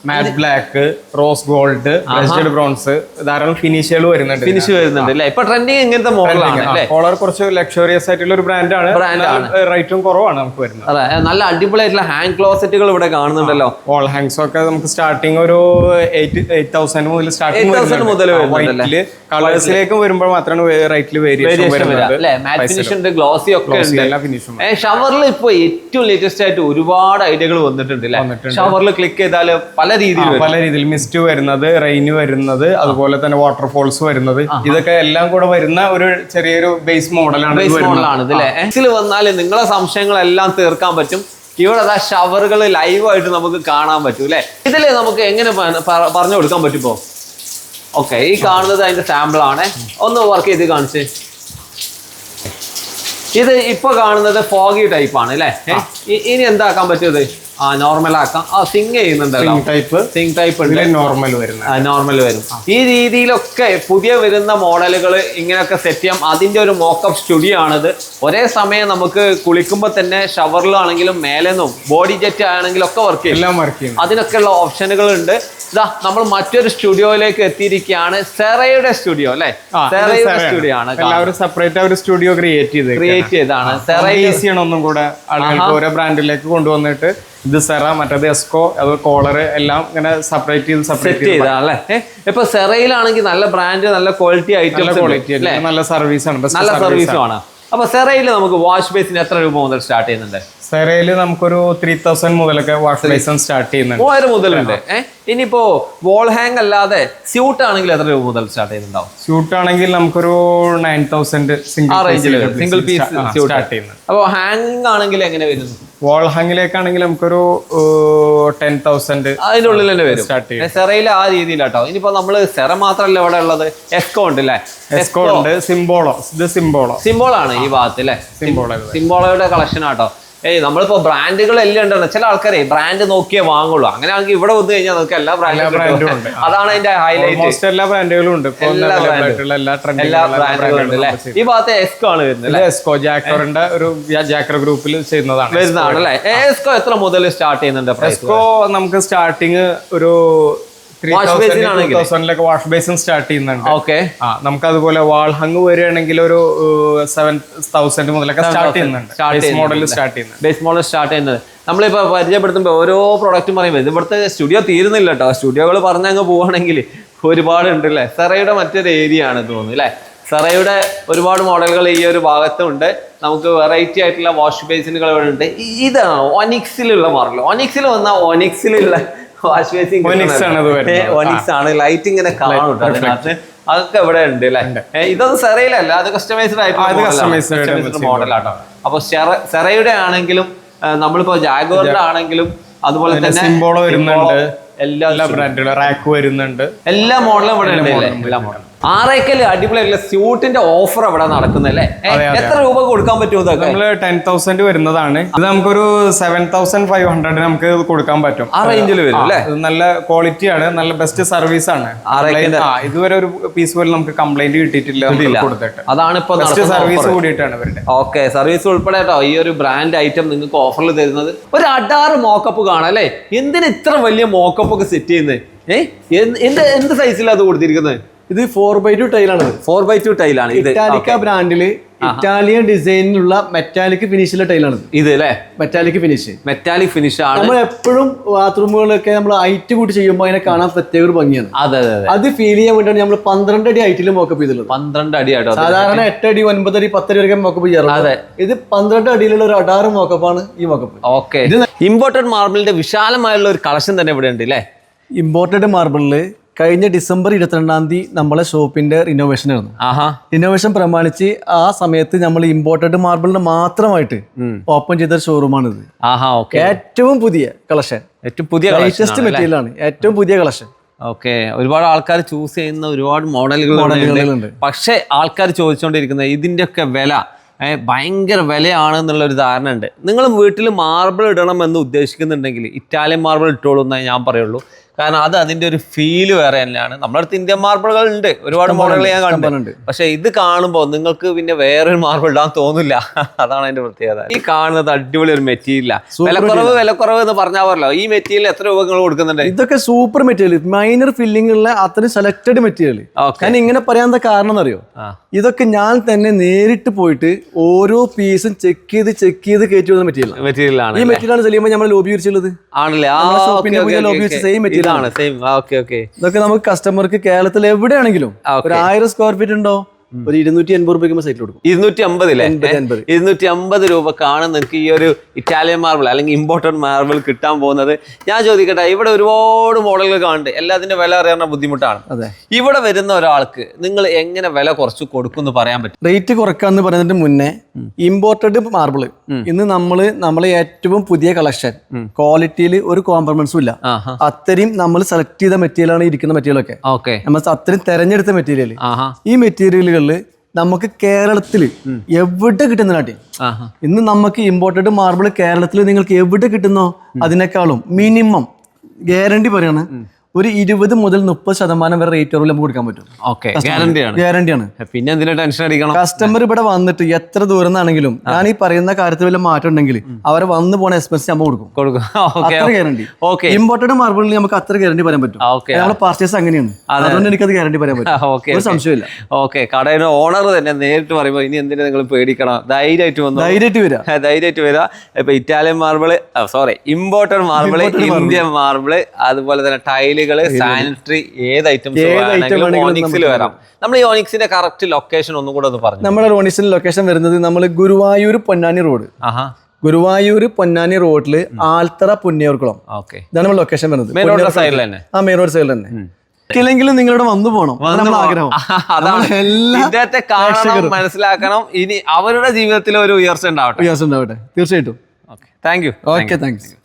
Matt black rose gold brushed bronze ധാരാളം ഫിനിഷുകൾ വരുന്നുണ്ട് ഫിനിഷ് വരുന്നുണ്ട് അല്ലേ? ഇപ്പൊ ട്രെൻഡിങ് ഇങ്ങനത്തെ മോഡലാണ് കോളർ കുറച്ച് ലക്ഷറിയസ് ആയിട്ടുള്ള ഒരു ബ്രാൻഡാണ് ബ്രാൻഡാണ്. റേറ്റും കുറവാണ് നമുക്ക് വരുന്നത്. അതെ. നല്ല അടിപൊളിയായിട്ടുള്ള ഹാങ് ക്ലോസറ്റുകൾ ഇവിടെ കാണുന്നുണ്ടല്ലോ. ഓൾ ഹാങ്സ് ഒക്കെ നമുക്ക് സ്റ്റാർട്ടിങ് ഒരു എയ്റ്റ് തൗസൻഡ് മുതൽ 8,000 മുതൽ? വൈറ്റിൽ കളേഴ്സിലേക്ക് വരുമ്പോൾ മാത്രമാണ് റൈറ്റിൽ വേരിയേഷൻ ഗ്ലോസി ഒക്കെ ഷവറിൽ ഇപ്പൊ ഏറ്റവും ലേറ്റസ്റ്റ് ആയിട്ട് ഒരുപാട് ഐഡിയകൾ വന്നിട്ടുണ്ട്. ഷവറിൽ ക്ലിക്ക് ചെയ്താൽ പല രീതിയിൽ പല രീതിയിൽ മിസ്റ്റ് വരുന്നത് റെയിൻ വരുന്നത് അതുപോലെ തന്നെ വാട്ടർഫോൾസ് വരുന്നത്. ഇതൊക്കെ എല്ലാം കൂടെ വരുന്ന ഒരു ചെറിയൊരു ബേസ് മോഡലാണ് ഇത് ബേസ്. മോഡലാണ് ഇതല്ലേ എക്സിൽ വന്നാൽ നിങ്ങളെ സംശയങ്ങളെല്ലാം തീർക്കാൻ പറ്റും. ഇവിടെ അതാ ഷവറുകൾ ലൈവായിട്ട് നമുക്ക് കാണാൻ പറ്റും അല്ലെ ഇതിൽ നമുക്ക് എങ്ങനെ പറഞ്ഞു കൊടുക്കാൻ പറ്റുമോ ഓക്കെ ഈ കാണുന്നത് അതിന്റെ സാമ്പിൾ ആണ്. ഒന്ന് വർക്ക് ചെയ്ത് കാണിച്ച്. ഇത് ഇപ്പൊ കാണുന്നത് ഫോഗി ടൈപ്പ് ആണ് അല്ലേ ഇനി എന്താക്കാൻ പറ്റും ആ നോർമൽ ആക്കാം. ആ സിങ് ചെയ്യുന്നുണ്ടല്ലോ. ടൈപ്പ് സിങ് ടൈപ്പ് ഉണ്ട്. നോർമൽ വരുന്നത്. നോർമൽ വരും. ഈ രീതിയിലൊക്കെ പുതിയ വരുന്ന മോഡലുകൾ ഇങ്ങനെയൊക്കെ സെറ്റ് ചെയ്യാം. അതിന്റെ ഒരു മോക്കപ്പ് സ്റ്റുഡിയോ ആണിത്. ഒരേ സമയം നമുക്ക് കുളിക്കുമ്പോൾ തന്നെ ഷവറിലാണെങ്കിലും മേലെന്നും ബോഡി ജെറ്റ് ആണെങ്കിലും ഒക്കെ വർക്ക് ചെയ്യും. എല്ലാം വർക്ക് ചെയ്യുന്നു. അതിനൊക്കെയുള്ള ഓപ്ഷനുകൾ ഉണ്ട് ഇതാ നമ്മൾ മറ്റൊരു സ്റ്റുഡിയോയിലേക്ക് എത്തിയിരിക്കുകയാണ്. സെറയുടെ സ്റ്റുഡിയോ അല്ലെ? സെറയുടെ സ്റ്റുഡിയോ ആണ് എല്ലാവരും സെപ്പറേറ്റ് ഒരു സ്റ്റുഡിയോ ക്രിയേറ്റ് ചെയ്ത് ക്രിയേറ്റ് ചെയ്താണ് സെറ ഈസിയാണ് ഒന്നും കൂടെ ആളുകൾക്ക് ഓരോ ബ്രാൻഡിലേക്ക് കൊണ്ടുവന്നിട്ട് ഇത് സെറ മറ്റേത് എസ്കോ അത് കോളർ എല്ലാം ഇങ്ങനെ സെപ്പറേറ്റ് ചെയ്ത് സെപ്പറേറ്റ് സെറ്റ് ചെയ്താണ് അല്ലെ? ഇപ്പൊ സെറയിലാണെങ്കിൽ നല്ല ബ്രാൻഡ് നല്ല ക്വാളിറ്റി ഐറ്റം ക്വാളിറ്റി നല്ല സർവീസ് ആണ് നല്ല സർവീസും ആണ്. അപ്പൊ സെറയിൽ നമുക്ക് വാഷ് ബേസിന് എത്ര രൂപ മുതൽ സ്റ്റാർട്ട് ചെയ്യുന്നുണ്ട്? സെറയിൽ നമുക്കൊരു ത്രീ തൗസൻഡ് മുതലൊക്കെ വാഷ് ബേസൺ സ്റ്റാർട്ട് ചെയ്യുന്നുണ്ട്. മൂവായിരം മുതലുണ്ട്. ഇനിയിപ്പോ വോൾ ഹാങ് അല്ലാതെ സ്യൂട്ട് ആണെങ്കിൽ എത്ര രൂപ മുതൽ സ്റ്റാർട്ട് ചെയ്യുന്നുണ്ടാവും? സ്യൂട്ട് ആണെങ്കിൽ നമുക്കൊരു nine thousand single single piece start ചെയ്യുന്നത് അപ്പോൾ ഹാങ്ങിങ് ആണെങ്കിൽ എങ്ങനെ വരുന്നു? വാൾ ഹാങ്ങിലേക്കാണെങ്കിൽ നമുക്കൊരു ടെൻ തൗസൻഡ് അതിനുള്ളിൽ തന്നെ വരും. സെറയിൽ ആ രീതിയിലാട്ടോ. ഇനിയിപ്പോ നമ്മൾ സെറ മാത്രല്ല ഇവിടെ ഉള്ളത്. എസ്കോ ഉണ്ട് അല്ലേ എസ്കോ ഉണ്ട്. സിംബോളോ ഇത് സിംബോളോ സിംബോളാണ് ഈ ഭാഗത്ത് അല്ലേ? സിംബോളോ സിംബോളോയുടെ കളക്ഷൻ ആട്ടോ. ഏയ് നമ്മളിപ്പോ ബ്രാൻഡുകൾ എല്ലാം ഉണ്ടല്ലോ ചില ആൾക്കാരെ ബ്രാൻഡ് നോക്കിയേ വാങ്ങുള്ളൂ. അങ്ങനെയാണെങ്കിൽ ഇവിടെ വന്നു കഴിഞ്ഞാൽ നമുക്ക് എല്ലാ ബ്രാൻഡുകളും ബ്രാൻഡും. അതാണ് അതിന്റെ ഹൈലൈറ്റ് എല്ലാ ബ്രാൻഡുകളും ഉണ്ട്. എല്ലാ. ആയിട്ടുള്ള എല്ലാ ബ്രാൻഡുകളും ഉണ്ട് അല്ലേ? ഈ ഭാഗത്ത് എസ്കോ ആണ് വരുന്നത് എസ്കോ ജാക്കറിന്റെ ഒരു ജാക്കർ ഗ്രൂപ്പിൽ ചെയ്യുന്നതാണ് വരുന്നതാണ് അല്ലേ എസ്കോ എത്ര മുതൽ സ്റ്റാർട്ട് ചെയ്യുന്നുണ്ട് എസ്കോ നമുക്ക് സ്റ്റാർട്ടിങ് ഒരു ആണെങ്കിൽ? തൗസൻഡിലൊക്കെ വാഷ് ബേസിൻ സ്റ്റാർട്ട് ചെയ്യുന്നുണ്ട്. ഓക്കെ ആ നമുക്ക് അതുപോലെ വാൾ ഹങ് വരികയാണെങ്കിൽ ഒരു സെവൻ തൗസൻഡ് മുതലൊക്കെ സ്റ്റാർട്ട് ചെയ്യുന്നുണ്ട്. മോഡൽ സ്റ്റാർട്ട് ചെയ്യുന്നത് ബേസ് മോഡൽ സ്റ്റാർട്ട് ചെയ്യുന്നത്. നമ്മളിപ്പോൾ പരിചയപ്പെടുത്തുമ്പോൾ ഓരോ പ്രോഡക്റ്റും പറയുമ്പോൾ ഇത് ഇവിടുത്തെ സ്റ്റുഡിയോ തീരുന്നില്ല കേട്ടോ സ്റ്റുഡിയോകൾ പറഞ്ഞങ്ങ് പോവുകയാണെങ്കിൽ ഒരുപാട് ഉണ്ട് അല്ലേ സെറയുടെ മറ്റൊരു ഏരിയ ആണ് തോന്നുന്നു അല്ലേ? സെറയുടെ ഒരുപാട് മോഡലുകൾ ഈ ഒരു ഭാഗത്തുണ്ട്. നമുക്ക് വെറൈറ്റി ആയിട്ടുള്ള വാഷ് ബേസിനുകൾ ഇവിടെ ഉണ്ട് ഇതാണ് ഒനിക്സിലുള്ള മോഡൽ ഒനിക്സിൽ വന്ന ഒനിക്സിലുള്ള വാഷ് ബേസിൻ ആണ് വരുന്നത്. ഒനിക്സ് ആണ്. ലൈറ്റ് ഇങ്ങനെ കാണും കേട്ടോ അതിനകത്ത് അതൊക്കെ ഇവിടെ ഉണ്ട് അല്ലേ ഇതൊന്നും സെറയിലല്ല. അത് കസ്റ്റമൈസ്ഡ് ആയിട്ടുള്ള മോഡലാട്ടോ അപ്പൊ സെറ- സെറയുടെ ആണെങ്കിലും നമ്മളിപ്പോ ജാഗോറിന്റെ ആണെങ്കിലും അതുപോലെ തന്നെ സിംബോളോ വരുന്നുണ്ട്. എല്ലാ ബ്രാൻഡുകളും റാക്ക് വരുന്നുണ്ട്. എല്ലാ മോഡലും ഇവിടെ ഉണ്ട് എല്ലാ മോഡലും ആറേക്കൽ അടിപൊളിയായിട്ടുള്ള സ്യൂട്ടിന്റെ ഓഫർ അവിടെ നടക്കുന്നല്ലേ? എത്ര രൂപ കൊടുക്കാൻ പറ്റും നമ്മൾ ടെൻ തൗസൻഡ് വരുന്നതാണ്. ഇത് നമുക്കൊരു സെവൻ തൗസൻഡ് ഫൈവ് ഹൺഡ്രഡ് നമുക്ക് കൊടുക്കാൻ പറ്റും. ആ റേഞ്ചിൽ വരും അല്ലേ? നല്ല ക്വാളിറ്റി ആണ് നല്ല ബെസ്റ്റ് സർവീസ് ആണ്. ഇതുവരെ ഒരു പീസ് പോലും നമുക്ക് കംപ്ലൈന്റ് കിട്ടിയിട്ടില്ല കൊടുത്തിട്ട്. അതാണ് ഇപ്പൊ ബെസ്റ്റ് സർവീസ് കൂടിയിട്ടാണ് ഇവരുടെ. ഓക്കെ സർവീസ് ഉൾപ്പെടെ കേട്ടോ ഈ ഒരു ബ്രാൻഡ് ഐറ്റം നിങ്ങൾക്ക് ഓഫറിൽ തരുന്നത്. ഒരു അഡാറ് മോക്കപ്പ് കാണാം അല്ലേ? എന്തിന് ഇത്ര വലിയ മോക്കപ്പ് ഒക്കെ സെറ്റ് ചെയ്യുന്നത് ഏഹ് എന്ത് എന്ത് സൈസിലാണ് അത് കൊടുത്തിരിക്കുന്നത്? ഇത് ഫോർ ബൈ ടു ടൈലാണ് ഫോർ ബൈ ടു ടൈലാണ് ഇത് ഇറ്റാലിക്ക ബ്രാൻഡിൽ ഇറ്റാലിയൻ ഡിസൈനിലുള്ള മെറ്റാലിക് ഫിനിഷിലെ ടൈലാണ് ഇത് അല്ലേ? മെറ്റാലിക് ഫിനിഷ് മെറ്റാലിക് ഫിനിഷ് ആണ്. നമ്മൾ എപ്പോഴും ബാത്റൂമുകളിലൊക്കെ നമ്മൾ ഹൈറ്റ് കൂട്ടി ചെയ്യുമ്പോൾ അതിനെ കാണാൻ പ്രത്യേക ഒരു ഭംഗിയാണ്. അതെ അതെ അതെ. ഫീൽ ചെയ്യാൻ വേണ്ടിയാണ് നമ്മൾ പന്ത്രണ്ട് അടി ഹൈറ്റിൽ മോക്കപ്പ് ചെയ്തിട്ടുള്ളത്. പന്ത്രണ്ട് അടി ആട്ടോ. സാധാരണ എട്ട് അടി ഒൻപത് അടി പത്തടി വരെ മോക്കപ്പ് ചെയ്യാറുണ്ട്. അതെ. ഇത് പന്ത്രണ്ട് അടിയിലുള്ള ഒരു അടാറ് മോക്കപ്പാണ് ഈ മോക്കപ്പ് ഓക്കെ ഇമ്പോർട്ടഡ് മാർബിളിന്റെ വിശാലമായുള്ള ഒരു കളക്ഷൻ തന്നെ ഇവിടെ ഉണ്ട് അല്ലേ ഇമ്പോർട്ടഡ് മാർബിളിൽ കഴിഞ്ഞ ഡിസംബർ ഇരുപത്തിരണ്ടാം തീയതി നമ്മളെ ഷോപ്പിന്റെ റിനോവേഷൻ ആയിരുന്നു. ആഹാ. റിനോവേഷൻ പ്രമാണിച്ച് ആ സമയത്ത് നമ്മൾ ഇമ്പോർട്ടഡ് മാർബിളിന് മാത്രമായിട്ട് ഓപ്പൺ ചെയ്ത ഷോറൂമാണിത് ആഹാ ഓക്കെ. ഏറ്റവും പുതിയ കളക്ഷൻ ഏറ്റവും പുതിയ ലേറ്റസ്റ്റ് മെറ്റീരിയൽ ആണ് ഏറ്റവും പുതിയ കളക്ഷൻ ഓക്കെ. ഒരുപാട് ആൾക്കാർ ചൂസ് ചെയ്യുന്ന ഒരുപാട് മോഡലുകൾ മോഡലുകളുണ്ട്. പക്ഷെ ആൾക്കാർ ചോദിച്ചുകൊണ്ടിരിക്കുന്നത് ഇതിന്റെ ഒക്കെ വില ഭയങ്കര വിലയാണ് എന്നുള്ള ഒരു ധാരണ ഉണ്ട്. നിങ്ങൾ വീട്ടിൽ മാർബിൾ ഇടണം എന്ന് ഉദ്ദേശിക്കുന്നുണ്ടെങ്കിൽ ഇറ്റാലിയൻ മാർബിൾ ഇട്ടോളൂ എന്നേ ഞാൻ പറയുള്ളൂ. കാരണം അത് അതിന്റെ ഒരു ഫീൽ വേറെ തന്നെയാണ്. നമ്മുടെ അടുത്ത് ഇന്ത്യൻ മാർബിളുകൾ ഉണ്ട് ഒരുപാട് മോഡലുകൾ ഞാൻ കാണുന്നുണ്ട് പക്ഷേ ഇത് കാണുമ്പോൾ നിങ്ങൾക്ക് പിന്നെ വേറൊരു മാർബിൾ ഇടാൻ തോന്നില്ല. അതാണ് അതിന്റെ പ്രത്യേകത. ഈ കാണുന്നത് അടിപൊളി ഒരു മെറ്റീരിയലാണ് വിലക്കുറവ് വിലക്കുറവ് എന്ന് പറഞ്ഞാൽ പറയല്ലോ ഈ മെറ്റീരിയൽ എത്ര രൂപ നിങ്ങൾ കൊടുക്കുന്നുണ്ട്? ഇതൊക്കെ സൂപ്പർ മെറ്റീരിയൽ മൈനർ ഫില്ലിംഗ് ഉള്ള അത്രയും സെലക്ടഡ് മെറ്റീരിയൽ ഞാൻ ഇങ്ങനെ പറയാൻ കാരണം എന്നറിയോ ഇതൊക്കെ ഞാൻ തന്നെ നേരിട്ട് പോയിട്ട് ഓരോ പീസും ചെക്ക് ചെയ്ത് ചെക്ക് ചെയ്ത് കയറ്റി വന്ന മെറ്റീരിയൽ മെറ്റീരിയൽ ആണ് ഈ മെറ്റീരിയൽ ആണ് ചെയ്യുമ്പോൾ നമ്മൾ ലോബി വിരിച്ചുള്ളത്. ആണല്ലേ? ആ നമ്മുടെ shop ഓക്കെ ഇതാണ് സെയിം ഓക്കെ ഓക്കെ ഇതൊക്കെ നമുക്ക് കസ്റ്റമർക്ക് കേരളത്തിൽ എവിടെയാണെങ്കിലും ഒരു ആയിരം സ്ക്വയർ ഫീറ്റ് ഉണ്ടോ? ഒരു ഇരുന്നൂറ്റി എൺപത് രൂപയ്ക്ക് സൈറ്റിൽ കൊടുക്കും. ഇരുന്നൂറ്റി അമ്പതില്ലേ. ഇരുന്നൂറ്റി അമ്പത് രൂപ രൂപക്കാണ് നിങ്ങൾക്ക് ഈ ഒരു ഇറ്റാലിയൻ മാർബിൾ അല്ലെങ്കിൽ ഇമ്പോർട്ടഡ് മാർബിൾ കിട്ടാൻ പോകുന്നത്. ഞാൻ ചോദിക്കട്ടെ ഇവിടെ ഒരുപാട് മോഡലുകൾ കാണുന്നുണ്ട്. എല്ലാത്തിന്റെ വില അറിയാൻ ബുദ്ധിമുട്ടാണ്. അതെ. ഇവിടെ വരുന്ന ഒരാൾക്ക് നിങ്ങൾ എങ്ങനെ വില കുറച്ച് കൊടുക്കും എന്ന് പറയാൻ പറ്റും? റേറ്റ് കുറക്കാന്ന് പറയുന്നതിന് മുന്നേ ഇമ്പോർട്ടഡ് മാർബിൾ ഇന്ന് നമ്മൾ നമ്മളെ ഏറ്റവും പുതിയ കളക്ഷൻ ക്വാളിറ്റിയിൽ ഒരു കോംപ്രമൈസും ഇല്ല. അത്രയും നമ്മൾ സെലക്ട് ചെയ്ത മെറ്റീരിയലാണ് ഇരിക്കുന്ന മെറ്റീരിയൽ ഒക്കെ. ഓക്കെ. നമ്മൾ അത്രയും തെരഞ്ഞെടുത്ത മെറ്റീരിയൽ ഈ ഈ മെറ്റീരിയലുകളിൽ നമുക്ക് കേരളത്തിൽ എവിടെ കിട്ടുന്ന നാട്ടി ഇന്ന് നമുക്ക് ഇമ്പോർട്ടഡ് മാർബിൾ കേരളത്തിൽ നിങ്ങൾക്ക് എവിടെ കിട്ടുന്നോ അതിനേക്കാളും മിനിമം ഗ്യാരണ്ടി പറയാണ് ഒരു ഇരുപത് മുതൽ മുപ്പത് ശതമാനം വരെ റേറ്റ് കുറവ് നമുക്ക് കൊടുക്കാൻ പറ്റും. ഓക്കെ ഗ്യാരണ്ടിയാണ് പിന്നെ എന്തിനാ ടെൻഷൻ അടിക്കണം? കസ്റ്റമർ ഇവിടെ വന്നിട്ട് എത്ര ദൂരം നിന്നാണെങ്കിലും ഞാൻ ഈ പറയുന്ന കാര്യത്തിൽ വല്ല മാറ്റം ഉണ്ടെങ്കിൽ അവരെ വന്നു പോണ എക്സ്പെൻസ് നമ്മൾ കൊടുക്കും. കൊടുക്കും. ഓക്കെ അത്ര ഗ്യാരണ്ടി ഓക്കെ ഇമ്പോർട്ടഡ് മാർബിളിൽ നമുക്ക് അത്ര ഗ്യാരണ്ടി പറയാൻ പറ്റും. ഓക്കെ നമ്മളെ പർച്ചേസ് അങ്ങനെയാണ്. അതുകൊണ്ട് എനിക്ക് അത് ഗ്യാരണ്ടി പറയാൻ പറ്റും. സംശയമില്ല ഓക്കെ കടയുടെ ഓണർ തന്നെ നേരിട്ട് പറയുമ്പോൾ ഇനി എന്തിനാ നിങ്ങൾ പേടിക്കണം? ധൈര്യമായിട്ട് വന്നു. ധൈര്യമായിട്ട് വരാം. ധൈര്യമായിട്ട് വരാം. ഇപ്പൊ Italian marble sorry imported marble Indian marble അതുപോലെ തന്നെ ടൈലുകൾ സാനിറ്ററി ഏത് ഐറ്റംസ് ഓണിക്സിൽ വരാം. നമ്മൾ ഈ ഓണിക്സിന്റെ കറക്റ്റ് ലൊക്കേഷൻ ഒന്നും കൂടെ ഒന്ന് പറഞ്ഞു നമ്മുടെ ഓണിക്സിന്റെ ലൊക്കേഷൻ വരുന്നത് നമ്മൾ ഗുരുവായൂർ പൊന്നാനി റോഡ് ഗുരുവായൂർ പൊന്നാനി റോഡിൽ ആൽത്തറ പുന്നയൂർക്കുളം ഓക്കെ. ഇതാണ് നമ്മൾ ലൊക്കേഷൻ വരുന്നത്. മെയിൻ റോഡ് സൈഡിൽ തന്നെ ആ മെയിൻ റോഡ് സൈഡിൽ തന്നെ ില്ലെങ്കിലും നിങ്ങളുടെ വന്നു പോകണം ആഗ്രഹം. അതാണ്. ഇദ്ദേഹത്തെ കാണണം മനസ്സിലാക്കണം. ഇനി അവരുടെ ജീവിതത്തിൽ ഒരു ഉയർച്ച ഉണ്ടാവട്ടെ. ഉയർച്ച ഉണ്ടാവട്ടെ. തീർച്ചയായിട്ടും. Okay. Thank you okay thanks